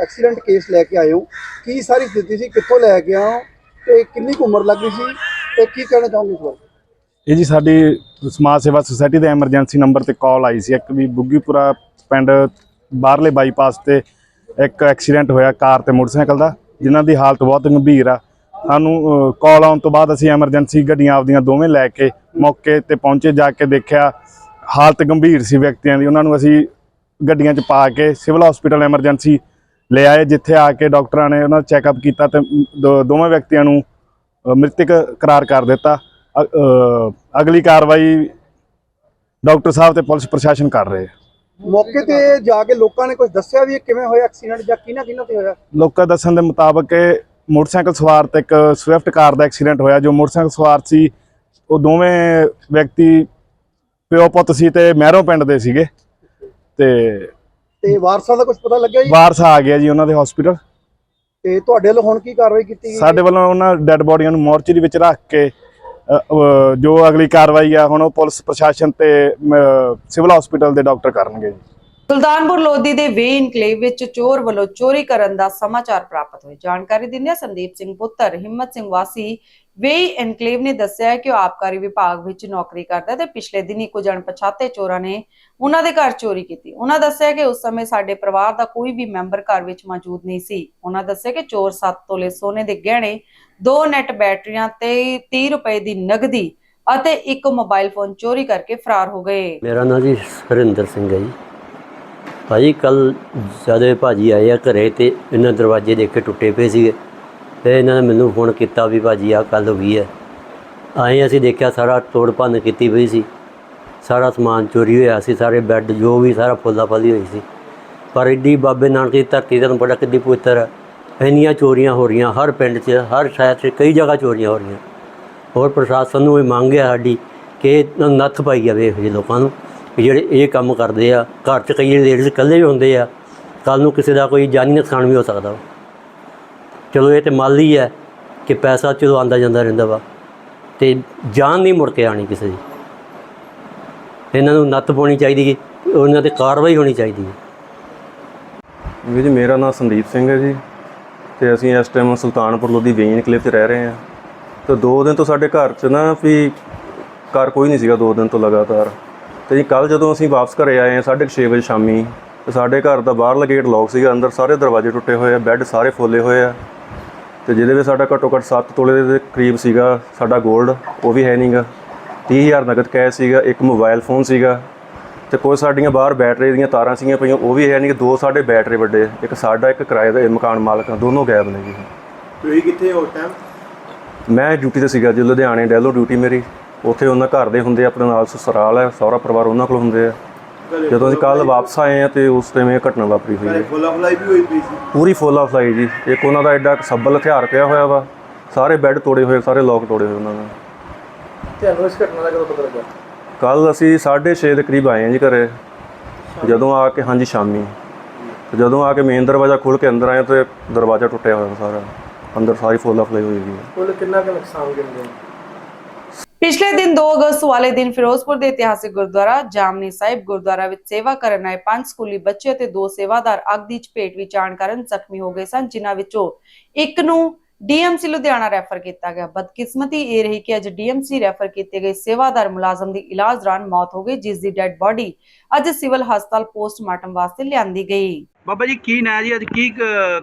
L: ਐਕਸੀਡੈਂਟ ਕੇਸ ਲੈ ਕੇ ਆਏ ਹੋ ਕੀ ਸਾਰੀ ਸਥਿਤੀ ਸੀ? ਕਿੱਥੋਂ ਲੈ ਕੇ ਆਏ ਤੇ ਕਿੰਨੀ ਉਮਰ ਲੱਗ ਸੀ? ਤੇ ਕੀ ਕਹਿਣਾ ਚਾਹੁੰਦੇ ਇਸ ਬਾਰੇ?
P: ਇਹ ਜੀ ਸਾਡੀ ਸਮਾਜ ਸੇਵਾ ਸੁਸਾਇਟੀ ਦੇ ਐਮਰਜੈਂਸੀ ਨੰਬਰ ਤੇ ਕਾਲ ਆਈ ਸੀ। ਇੱਕ ਵੀ ਬੁੱਗੀਪੁਰਾ ਪਿੰਡ ਬਾਹਰਲੇ ਬਾਈਪਾਸ ਤੇ ਇੱਕ ਐਕਸੀਡੈਂਟ ਹੋਇਆ ਕਾਰ ਤੇ ਮੋਟਰਸਾਈਕਲ ਦਾ, ਜਿਨ੍ਹਾਂ ਦੀ ਹਾਲਤ ਬਹੁਤ ਗੰਭੀਰ ਆ। ਸਾਨੂੰ ਕਾਲ ਆਉਣ ਤੋਂ ਬਾਅਦ ਅਸੀਂ ਐਮਰਜੈਂਸੀ ਗੱਡੀਆਂ ਆਪਦੀਆਂ ਦੋਵੇਂ ਲੈ ਕੇ ਮੌਕੇ ਤੇ ਪਹੁੰਚੇ, ਜਾ ਕੇ ਦੇਖਿਆ ਹਾਲਤ ਗੰਭੀਰ ਸੀ ਵਿਅਕਤੀਆਂ ਦੀ। ਉਹਨਾਂ ਨੂੰ ਅਸੀਂ ਗੱਡੀਆਂ 'ਚ ਪਾ ਕੇ ਸਿਵਲ ਹਸਪੀਟਲ ਐਮਰਜੈਂਸੀ ਲੈ ਆਏ ਜਿੱਥੇ ਆ ਕੇ ਡਾਕਟਰਾਂ ਨੇ ਉਹਨਾਂ ਦਾ ਚੈੱਕਅਪ ਕੀਤਾ ਤੇ ਦੋਵੇਂ ਵਿਅਕਤੀਆਂ ਨੂੰ ਮ੍ਰਿਤਕ ਕਰਾਰ ਕਰ ਦਿੱਤਾ। ਅਗਲੀ ਕਾਰਵਾਈ ਡਾਕਟਰ ਸਾਹਿਬ ਤੇ ਪੁਲਿਸ ਪ੍ਰਸ਼ਾਸਨ ਕਰ ਰਹੇ ਆ
L: ਮੌਕੇ ਤੇ ਜਾ ਕੇ ਲੋਕਾਂ ਨੇ ਕੁਝ ਦੱਸਿਆ ਵੀ ਇਹ ਕਿਵੇਂ ਹੋਇਆ ਐਕਸੀਡੈਂਟ ਜਾਂ ਕਿਹਨਾਂ ਕਿਹਨਾਂ ਤੇ ਹੋਇਆ?
P: ਲੋਕਾਂ ਦੱਸਣ ਦੇ ਮੁਤਾਬਕ ਮੋਟਰਸਾਈਕਲ ਸਵਾਰ ਤੇ ਇੱਕ ਸਵਿਫਟ ਕਾਰ ਦਾ ਐਕਸੀਡੈਂਟ ਹੋਇਆ ਜੋ ਮੋਟਰਸਾਈਕਲ ਸਵਾਰ ਸੀ। ਉਹ ਦੋਵੇਂ ਵਿਅਕਤੀ ਪਿਓ ਪੁੱਤ ਸੀ ਤੇ ਮਹਿਰੋਂ ਪਿੰਡ ਦੇ ਸੀਗੇ। ਤੇ
L: ਤੇ ਵਾਰਸਾਂ ਦਾ ਕੁਝ ਪਤਾ ਲੱਗਿਆ ਜੀ?
P: ਵਾਰਸ ਆ ਗਿਆ ਜੀ ਉਹਨਾਂ ਦੇ ਹਸਪੀਟਲ
L: ਤੇ ਤੁਹਾਡੇ ਵੱਲੋਂ ਹੁਣ ਕੀ ਕਾਰਵਾਈ ਕੀਤੀ ਗਈ?
P: ਸਾਡੇ ਵੱਲੋਂ ਉਹਨਾਂ ਡੈੱਡ ਬੋਡੀਆਂ ਨੂੰ ਮੋਰਚਰੀ ਵਿੱਚ ਰੱਖ ਕੇ ਅ, ਅ, ਜੋ ਅਗਲੀ ਕਾਰਵਾਈ ਆ ਹੁਣ ਉਹ ਪੁਲਿਸ ਪ੍ਰਸ਼ਾਸਨ ਤੇ ਅ, ਸਿਵਲ ਹਸਪੀਟਲ ਦੇ ਡਾਕਟਰ ਕਰਨਗੇ ਜੀ।
A: ਸੁਲਤਾਨਪੁਰ ਲੋਧੀ ਦੇ ਵੇ ਇਨਕਲੇਵ ਵਿੱਚ ਚੋਰ ਵੱਲੋਂ ਚੋਰੀ ਕਰਨ ਦਾ ਸਮਾਚਾਰ ਪ੍ਰਾਪਤ ਹੋਇਆ ਜਾਣਕਾਰੀ ਦਿੰਦਿਆਂ ਸੰਦੀਪ ਸਿੰਘ ਪੁੱਤਰ ਹਿੰਮਤ ਸਿੰਘ ਵਾਸੀ ਵੇ ਇਨਕਲੇਵ ਨੇ ਦੱਸਿਆ ਕਿ ਉਹ ਆਬਕਾਰੀ ਵਿਭਾਗ ਵਿੱਚ ਨੌਕਰੀ ਕਰਦਾ ਤੇ ਪਿਛਲੇ ਦਿਨੀ ਕੁਝ ਅਣਪਛਾਤੇ ਚੋਰਾਂ ਨੇ ਉਹਨਾਂ ਦੇ ਘਰ ਚੋਰੀ ਕੀਤੀ। ਉਹਨਾਂ ਦੱਸਿਆ ਕਿ ਉਸ ਸਮੇਂ ਸਾਡੇ ਪਰਿਵਾਰ ਦਾ ਕੋਈ ਵੀ ਮੈਂਬਰ ਘਰ ਵਿੱਚ ਮੌਜੂਦ ਨਹੀਂ ਸੀ। ਉਹਨਾਂ ਦੱਸਿਆ ਕਿ ਚੋਰ 7 ਤੋਲੇ ਸੋਨੇ ਦੇ ਗਹਿਣੇ, ਦੋ ਨੈਟ ਬੈਟਰੀਆਂ ਤੇ 30 ਰੁਪਏ ਦੀ ਨਗਦੀ ਅਤੇ ਇੱਕ ਮੋਬਾਈਲ ਫੋਨ ਚੋਰੀ ਕਰਕੇ ਫਰਾਰ ਹੋ ਗਏ।
Q: ਮੇਰਾ ਨਾਮ ਜੀ ਹਰਿੰਦਰ ਸਿੰਘ ਹੈ ਜੀ। ਭਾਜੀ ਕੱਲ ਜਦੋਂ ਭਾਜੀ ਆਏ ਆ ਘਰੇ ਤੇ ਇਹਨਾਂ ਦਰਵਾਜ਼ੇ ਦੇਖੇ ਟੁੱਟੇ ਪਏ ਸੀਗੇ। ਤੇ ਇਹਨਾਂ ਨੇ ਮੈਨੂੰ ਫੋਨ ਕੀਤਾ ਵੀ ਭਾਜੀ ਆ ਕੱਲ ਹੋ ਗਈ ਹੈ। ਆਏ ਅਸੀਂ ਦੇਖਿਆ ਸਾਰਾ ਤੋੜ ਭੰਨ ਕੀਤੀ ਪਈ ਸੀ। ਸਾਰਾ ਸਮਾਨ ਚੋਰੀ ਹੋਇਆ ਸੀ, ਸਾਰੇ ਬੈੱਡ ਜੋ ਵੀ ਸਾਰਾ ਫੁੱਲਾ ਫਲੀ ਹੋਈ ਸੀ। ਪਰ ਇੱਡੀ ਬਾਬੇ ਨਾਨਕ ਦੀ ਧਰਤੀ ਤੁਹਾਨੂੰ ਬੜਾ ਕਿੱਡੀ ਪਵਿੱਤਰ ਹੈ। ਇੰਨੀਆਂ ਚੋਰੀਆਂ ਹੋ ਰਹੀਆਂ, ਹਰ ਪਿੰਡ 'ਚ, ਹਰ ਸ਼ਹਿਰ 'ਚ ਕਈ ਜਗ੍ਹਾ ਚੋਰੀਆਂ ਹੋ ਰਹੀਆਂ। ਹੋਰ ਪ੍ਰਸ਼ਾਸਨ ਨੂੰ ਇਹ ਮੰਗ ਹੈ ਸਾਡੀ ਕਿ ਨੱਥ ਪਾਈ ਜਾਵੇ ਇਹੋ ਜਿਹੇ ਲੋਕਾਂ ਨੂੰ। ਵੀ ਜਿਹੜੇ ਇਹ ਕੰਮ ਕਰਦੇ ਆ, ਘਰ 'ਚ ਕਈ ਲੇਡੀਜ਼ ਇਕੱਲੇ ਵੀ ਹੁੰਦੇ ਆ ਕੱਲ ਨੂੰ ਕਿਸੇ ਦਾ ਕੋਈ ਜਾਨੀ ਨੁਕਸਾਨ ਵੀ ਹੋ ਸਕਦਾ ਵਾ। ਚਲੋ ਇਹ ਤੇ ਮਾਲ ਹੀ ਹੈ ਕਿ ਪੈਸਾ ਚਲੋ ਆਂਦਾ ਜਾਂਦਾ ਰਹਿੰਦਾ ਵਾ, ਤੇ ਜਾਨ ਨਹੀਂ ਮੁੜ ਕੇ ਆਣੀ ਕਿਸੇ ਦੀ। ਇਹਨਾਂ ਨੂੰ ਨੱਤ ਪਾਉਣੀ ਚਾਹੀਦੀ ਹੈ ਉਹਨਾਂ ਤੇ ਕਾਰਵਾਈ ਹੋਣੀ ਚਾਹੀਦੀ ਹੈ
R: ਵੀਰ ਜੀ, ਮੇਰਾ ਨਾਮ ਸੰਦੀਪ ਸਿੰਘ ਹੈ ਜੀ, ਤੇ ਅਸੀਂ ਇਸ ਟਾਈਮ ਸੁਲਤਾਨਪੁਰ ਲੋਧੀ ਵੇਈਨ ਕਲਿੱਪ ਤੇ ਰਹਿ ਰਹੇ ਹਾਂ। ਤੇ ਦੋ ਦਿਨ ਤੋਂ ਸਾਡੇ ਘਰ 'ਚ ਨਾ ਵੀ ਘਰ ਕੋਈ ਨਹੀਂ ਸੀਗਾ, ਦੋ ਦਿਨ ਤੋਂ ਲਗਾਤਾਰ। ਤੇ ਜੀ ਕੱਲ ਜਦੋਂ ਅਸੀਂ ਵਾਪਸ ਘਰੇ ਆਏ ਹਾਂ 6:30 ਵਜੇ ਸ਼ਾਮੀ ਤੇ ਸਾਡੇ ਘਰ ਦਾ ਬਾਹਰਲਾ ਗੇਟ ਲੌਕ ਸੀਗਾ ਅੰਦਰ ਸਾਰੇ ਦਰਵਾਜ਼ੇ ਟੁੱਟੇ ਹੋਏ ਆ ਬੈੱਡ ਸਾਰੇ ਫੋਲੇ ਹੋਏ ਆ। ਤੇ ਜਿਹਦੇ ਵਿੱਚ ਸਾਡਾ ਘੱਟੋ ਘੱਟ 7 ਤੋਲੇ ਦੇ ਕਰੀਬ ਸੀਗਾ ਸਾਡਾ 골ਡ ਉਹ ਵੀ ਹੈ ਨਹੀਂਗਾ 30000 ਨਗਦ ਕੈਸ਼ ਸੀਗਾ ਇੱਕ ਮੋਬਾਈਲ ਫੋਨ ਸੀਗਾ। ਤੇ ਕੋਈ ਸਾਡੀਆਂ ਬਾਹਰ ਬੈਟਰੀ ਦੀਆਂ ਤਾਰਾਂ ਸੀਗੀਆਂ ਪਈਆਂ ਉਹ ਵੀ ਹੈ ਨਹੀਂ ਕਿ ਦੋ ਸਾਡੇ ਬੈਟਰੀ ਵੱਡੇ ਇੱਕ ਸਾਡਾ ਇੱਕ ਕਿਰਾਏ ਦਾ ਮਕਾਨ ਮਾਲਕ ਆ, ਦੋਨੋਂ ਗਾਇਬ ਨੇ ਜੀ।
C: ਤੁਸੀਂ ਕਿੱਥੇ ਹੋ ਟਾਈਮ
R: ਮੈਂ ਡਿਊਟੀ ਤੇ ਸੀਗਾ ਜੀ ਲੁਧਿਆਣੇ ਡੈਲੋ ਡਿਊਟੀ ਮੇਰੀ। ਉੱਥੇ ਉਹਨਾਂ ਘਰ ਦੇ ਹੁੰਦੇ ਆ, ਆਪਣੇ ਨਾਲ ਸਸੁਰਾਲ ਹੈ ਸਹੁਰਾ ਪਰਿਵਾਰ ਉਹਨਾਂ ਕੋਲ ਹੁੰਦੇ ਆ। ਜਦੋਂ ਅਸੀਂ ਕੱਲ ਵਾਪਸ ਆਏ ਆ ਤੇ ਉਸ ਟਾਈਮ ਇਹ ਘਟਨਾ ਵਾਪਰੀ ਹੋਈ ਹੈ।
C: ਫੁੱਲਾ ਫਲਾਈ ਵੀ ਹੋਈ ਪਈ ਸੀ?
R: ਪੂਰੀ ਫੁੱਲ ਆਫ ਲਾਈ ਜੀ। ਇੱਕ ਉਹਨਾਂ ਦਾ ਐਡਾ ਕੁ ਸੱਬਲ ਹਥਿਆਰ ਪਿਆ ਹੋਇਆ ਵਾ। ਸਾਰੇ ਬੈੱਡ ਤੋੜੇ ਹੋਏ ਸਾਰੇ ਲੋਕ ਤੋੜੇ ਹੋਏ ਉਹਨਾਂ ਨੇ
C: ਤੁਹਾਨੂੰ ਇਸ ਘਟਨਾ ਦਾ ਕਦੋਂ ਪਤਾ ਲੱਗਾ?
R: ਕੱਲ ਅਸੀਂ 6:30 ਦੇ ਕਰੀਬ ਆਏ ਹਾਂ ਜੀ ਘਰੇ। ਜਦੋਂ ਆ ਕੇ ਹਾਂਜੀ ਸ਼ਾਮੀ। ਤੇ ਜਦੋਂ ਆ ਕੇ ਮੇਨ ਦਰਵਾਜ਼ਾ ਖੋਲ੍ਹ ਕੇ ਅੰਦਰ ਆਏ ਤੇ ਦਰਵਾਜ਼ਾ ਟੁੱਟਿਆ ਹੋਇਆ ਸਾਰਾ। ਅੰਦਰ ਸਾਰੀ ਫੁੱਲ ਆਫ ਲਾਈ ਹੋਈ ਹੈ।
C: ਕੁੱਲ ਕਿੰਨਾ ਕੁ ਨੁਕਸਾਨ ਗਿਣਦੇ ਹੋ?
A: ਪਿਛਲੇ ਦਿਨ 2 ਅਗਸਤ ਵਾਲੇ ਦਿਨ ਫਿਰੋਜ਼ਪੁਰ ਦੇ ਇਤਿਹਾਸਿਕ ਗੁਰਦੁਆਰਾ ਜਾਮਨੀ ਸਾਹਿਬ ਗੁਰਦੁਆਰਾ ਵਿੱਚ ਸੇਵਾ ਕਰਨ ਆਏ ਪੰਜ ਸਕੂਲੀ ਬੱਚੇ ਅਤੇ ਦੋ ਸੇਵਾਦਾਰ ਅੱਗ ਦੀ ਚਪੇਟ ਵਿੱਚ ਆਉਣ ਕਾਰਨ ਜ਼ਖਮੀ ਹੋ ਗਏ ਸਨ ਜਿਨ੍ਹਾਂ ਵਿੱਚੋਂ ਇੱਕ ਨੂੰ ਡੀਐਮਸੀ ਲੁਧਿਆਣਾ ਰੈਫਰ ਕੀਤਾ ਗਿਆ। ਬਦਕਿਸਮਤੀ ਇਹ ਰਹੀ ਕਿ ਅੱਜ ਡੀਐਮਸੀ ਰੈਫਰ ਕੀਤੇ ਗਏ ਸੇਵਾਦਾਰ ਮੁਲਾਜ਼ਮ ਦੀ ਇਲਾਜ ਦੌਰਾਨ ਮੌਤ ਹੋ ਗਈ ਜਿਸ ਦੀ ਡੈੱਡ ਬਾਡੀ ਅੱਜ ਸਿਵਲ ਹਸਪਤਾਲ ਪੋਸਟਮਾਰਟਮ ਵਾਸਤੇ ਲਿਆਂਦੀ ਗਈ।
C: ਬਾਬਾ ਜੀ ਕੀ ਨਾਂ ਜੀ? ਅੱਜ ਕੀ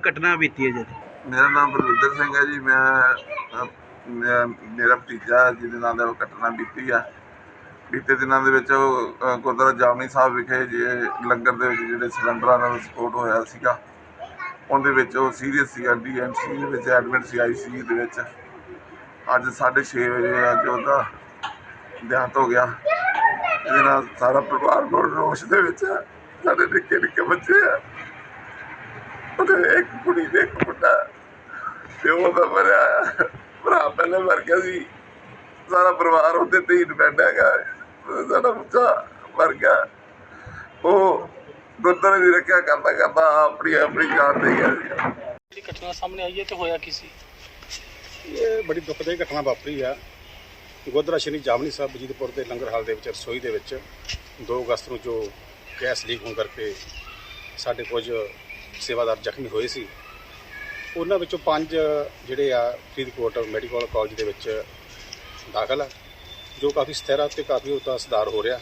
C: ਘਟਨਾ ਬੀਤੀ ਹੈ ਜੀ?
S: ਮੇਰਾ ਨਾਮ ਬਲਵਿੰਦਰ ਸਿੰਘ ਹੈ ਜੀ। ਮੈਂ- ਮੇਰਾ ਭਤੀਜਾ ਜਿਹਦੇ ਨਾਲ ਦਾ ਘਟਨਾ ਬੀਤੀ ਆ। ਬੀਤੇ ਦਿਨਾਂ ਦੇ ਵਿੱਚ ਉਹ ਗੁਰਦੁਆਰਾ ਜਾਮਨੀ ਸਾਹਿਬ ਵਿਖੇ ਜੇ ਲੰਗਰ ਦੇ ਵਿੱਚ ਜਿਹੜੇ ਸਿਲੰਡਰਾਂ ਨਾਲ ਸਪੋਰਟ ਹੋਇਆ ਸੀਗਾ, ਉਹਦੇ ਵਿੱਚ ਉਹ ਸੀਰੀਅਸ ਸੀਗਾ, ਡੀਐਮਸੀ ਦੇ ਵਿੱਚ ਐਡਮਿਟ ਸੀ ਆਈਸੀਯੂ ਦੇ ਵਿੱਚ। ਅੱਜ 6:30 ਵਜੇ ਅੱਜ ਉਹਦਾ ਦੇਹਾਂਤ ਹੋ ਗਿਆ। ਇਹਦੇ ਨਾਲ ਸਾਰਾ ਪਰਿਵਾਰ ਬਹੁਤ ਰੋਸ਼ ਦੇ ਵਿੱਚ ਹੈ ਸਾਡੇ ਨਿੱਕੇ ਨਿੱਕੇ ਬੱਚੇ ਆ। ਉਹਦੇ ਇੱਕ ਕੁੜੀ ਤੇ ਇੱਕ ਮੁੰਡਾ, ਪਿਓ ਦਾ ਮਰਿਆ ਭਰਾ ਪਹਿਲੇ ਮਰ ਗਿਆ ਸੀ। ਸਾਰਾ ਪਰਿਵਾਰ ਉਹਦੇ ਤੇ ਹੀ ਡਿਪੈਂਡ ਹੈਗਾ। ਸਾਡਾ ਬੱਚਾ ਮਰ ਗਿਆ। ਉਹ ਗੁਰਦੁਆਰੇ ਦੀ ਰੱਖਿਆ ਕਰਦਾ ਕਰਦਾ ਆਪਣੀ ਆਪਣੀ ਜਾਨ ਦੇ ਗਿਆ ਸੀ
T: ਜਿਹੜੀ ਘਟਨਾ ਸਾਹਮਣੇ ਆਈ ਹੈ ਤੇ ਹੋਇਆ ਕੀ ਸੀ?
U: ਇਹ ਬੜੀ ਦੁਖਦਾਈ ਘਟਨਾ ਵਾਪਰੀ ਆ। ਗੁਰਦੁਆਰਾ ਸ਼੍ਰੀ ਜਾਮਨੀ ਸਾਹਿਬ ਬਜੀਦਪੁਰ ਦੇ ਲੰਗਰ ਹਾਲ ਦੇ ਵਿੱਚ ਰਸੋਈ ਦੇ ਵਿੱਚ 2 ਅਗਸਤ ਨੂੰ ਜੋ ਗੈਸ ਲੀਕ ਹੋਣ ਕਰਕੇ ਸਾਡੇ ਕੁਝ ਸੇਵਾਦਾਰ ਜ਼ਖਮੀ ਹੋਏ ਸੀ। ਉਹਨਾਂ ਵਿੱਚੋਂ ਪੰਜ ਜਿਹੜੇ ਆ ਫਰੀਦਕੋਟ ਮੈਡੀਕਲ ਕਾਲਜ ਦੇ ਵਿੱਚ ਦਾਖਲ ਆ, ਜੋ ਕਾਫੀ ਸਥਿਰ ਆ ਤੇ ਕਾਫੀ ਉਹਦਾ ਸੁਧਾਰ ਹੋ ਰਿਹਾ।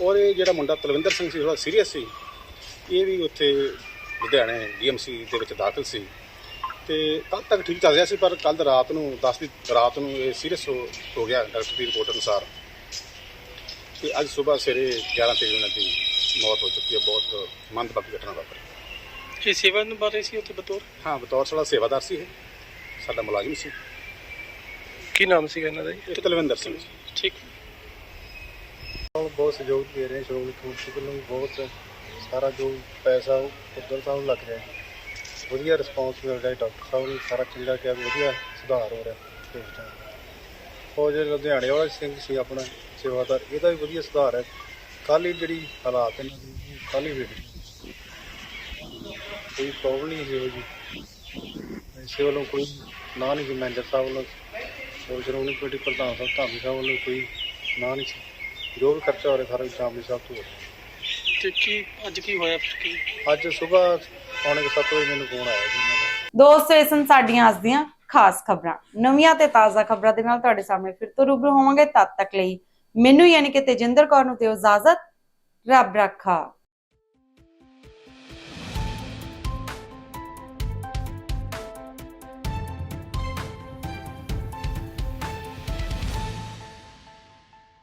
U: ਔਰ ਇਹ ਜਿਹੜਾ ਮੁੰਡਾ ਤਲਵਿੰਦਰ ਸਿੰਘ ਸੀ ਥੋੜਾ ਸੀਰੀਅਸ ਸੀ। ਇਹ ਵੀ ਉੱਥੇ ਲੁਧਿਆਣੇ ਡੀਐਮਸੀ ਦੇ ਵਿੱਚ ਦਾਖਲ ਸੀ। ਤੇ ਕੱਲ ਤੱਕ ਠੀਕ ਚੱਲ ਰਿਹਾ ਸੀ, ਪਰ ਕੱਲ ਰਾਤ ਨੂੰ 10 ਦੀ ਰਾਤ ਨੂੰ ਇਹ ਸੀਰੀਅਸ ਹੋ ਹੋ ਗਿਆ ਡਾਕਟਰ ਦੀ ਰਿਪੋਰਟ ਅਨੁਸਾਰ। ਤੇ ਅੱਜ ਸਵੇਰ ਸਵੇਰੇ 11 ਤਰੀਕ ਨੂੰ ਦੀ ਮੌਤ ਹੋ ਚੁੱਕੀ ਹੈ, ਬਹੁਤ ਮੰਦਭਾਗੀ ਘਟਨਾ ਵਾਪਰੀ।
T: ਕੀ ਸੇਵਾ ਨਿਭਾ ਰਹੇ ਸੀ ਉੱਥੇ ਬਤੌਰ?
U: ਹਾਂ ਬਤੌਰ ਸਾਡਾ ਸੇਵਾਦਾਰ ਸੀ ਇਹ। ਸਾਡਾ ਮੁਲਾਜ਼ਮ ਸੀ।
T: ਕੀ ਨਾਮ ਸੀ ਇਹਨਾਂ ਦਾ ਜੀ?
U: ਤਲਵਿੰਦਰ ਸਿੰਘ ਜੀ।
T: ਠੀਕ।
I: ਬਹੁਤ ਸਹਿਯੋਗ ਦੇ ਰਹੇ ਸ਼ੋਗ ਕਮੇਟੀ ਵੱਲੋਂ ਵੀ ਬਹੁਤ ਸਾਰਾ ਜੋ ਪੈਸਾ ਉਹ ਉੱਧਰ ਸਾਹਿਬ ਨੂੰ ਲੱਗ ਰਿਹਾ ਹੈ। ਵਧੀਆ ਰਿਸਪੌਂਸ ਮਿਲ ਰਿਹਾ ਹੈ ਡਾਕਟਰ ਸਾਹਿਬ ਨੂੰ ਸਾਰਾ ਜਿਹੜਾ ਕਿ ਵਧੀਆ ਸੁਧਾਰ ਹੋ ਰਿਹਾ ਇਸ ਟਾਈਮ ਉਹ ਜਿਹੜੇ ਲੁਧਿਆਣੇ ਵਾਲਾ ਸਿੰਘ ਸੀ ਆਪਣਾ ਸੇਵਾਦਾਰ ਇਹਦਾ ਵੀ ਵਧੀਆ ਸੁਧਾਰ ਹੈ। ਕੱਲ੍ਹ ਹੀ ਜਿਹੜੀ ਹਾਲਾਤ ਇਹਨਾਂ ਦੀ ਕੱਲ੍ਹ ਹੀ ਵੇਖ ਕੋਈ ਪ੍ਰੋਬਲਮ ਨਹੀਂ ਸੀ ਉਹ ਜੀ ਇਸੇ ਵੱਲੋਂ ਕੋਈ ਨਾ ਨਹੀਂ ਸੀ ਮੈਨੇਜਰ ਸਾਹਿਬ ਵੱਲੋਂ। ਉਹ ਸ਼੍ਰੋਮਣੀ ਕਮੇਟੀ ਪ੍ਰਧਾਨ ਸਾਹਿਬ ਧਾਮੀ ਸਾਹਿਬ ਵੱਲੋਂ ਕੋਈ ਨਾ ਨਹੀਂ ਸੀ। ਜੋ ਵੀ ਖਰਚਾ ਹੋ ਰਿਹਾ ਸਾਰਾ ਸ਼ਾਮਲੀ ਸਾਹਿਬ ਤੋਂ। ਹੋ ਰਿਹਾ।
T: ਤੇ ਕੀ ਅੱਜ ਕੀ ਹੋਇਆ ਫਿਰ ਕੀ?
I: ਅੱਜ ਸਵੇਰ ਪੌਣੇ 7 ਵਜੇ ਮੈਨੂੰ ਫੋਨ ਆਇਆ ਜੀ
A: ਦੋਸਤੋ ਇਹ ਸਨ ਸਾਡੀਆਂ ਅੱਜ ਦੀਆਂ ਖਾਸ ਖਬਰਾਂ। ਨਵੀਆਂ ਤੇ ਤਾਜ਼ਾ ਖਬਰਾਂ ਦੇ ਨਾਲ ਤੁਹਾਡੇ ਸਾਹਮਣੇ ਫਿਰ ਤੋਂ ਰੂਬਰੂ ਹੋਵਾਂਗੇ ਤਦ ਤੱਕ ਲਈ। ਮੈਨੂੰ ਯਾਨੀ ਕਿ ਤੇਜਿੰਦਰ ਕੌਰ ਨੂੰ ਦਿਓ ਇਜਾਜ਼ਤ। ਰੱਬ ਰੱਖਾ।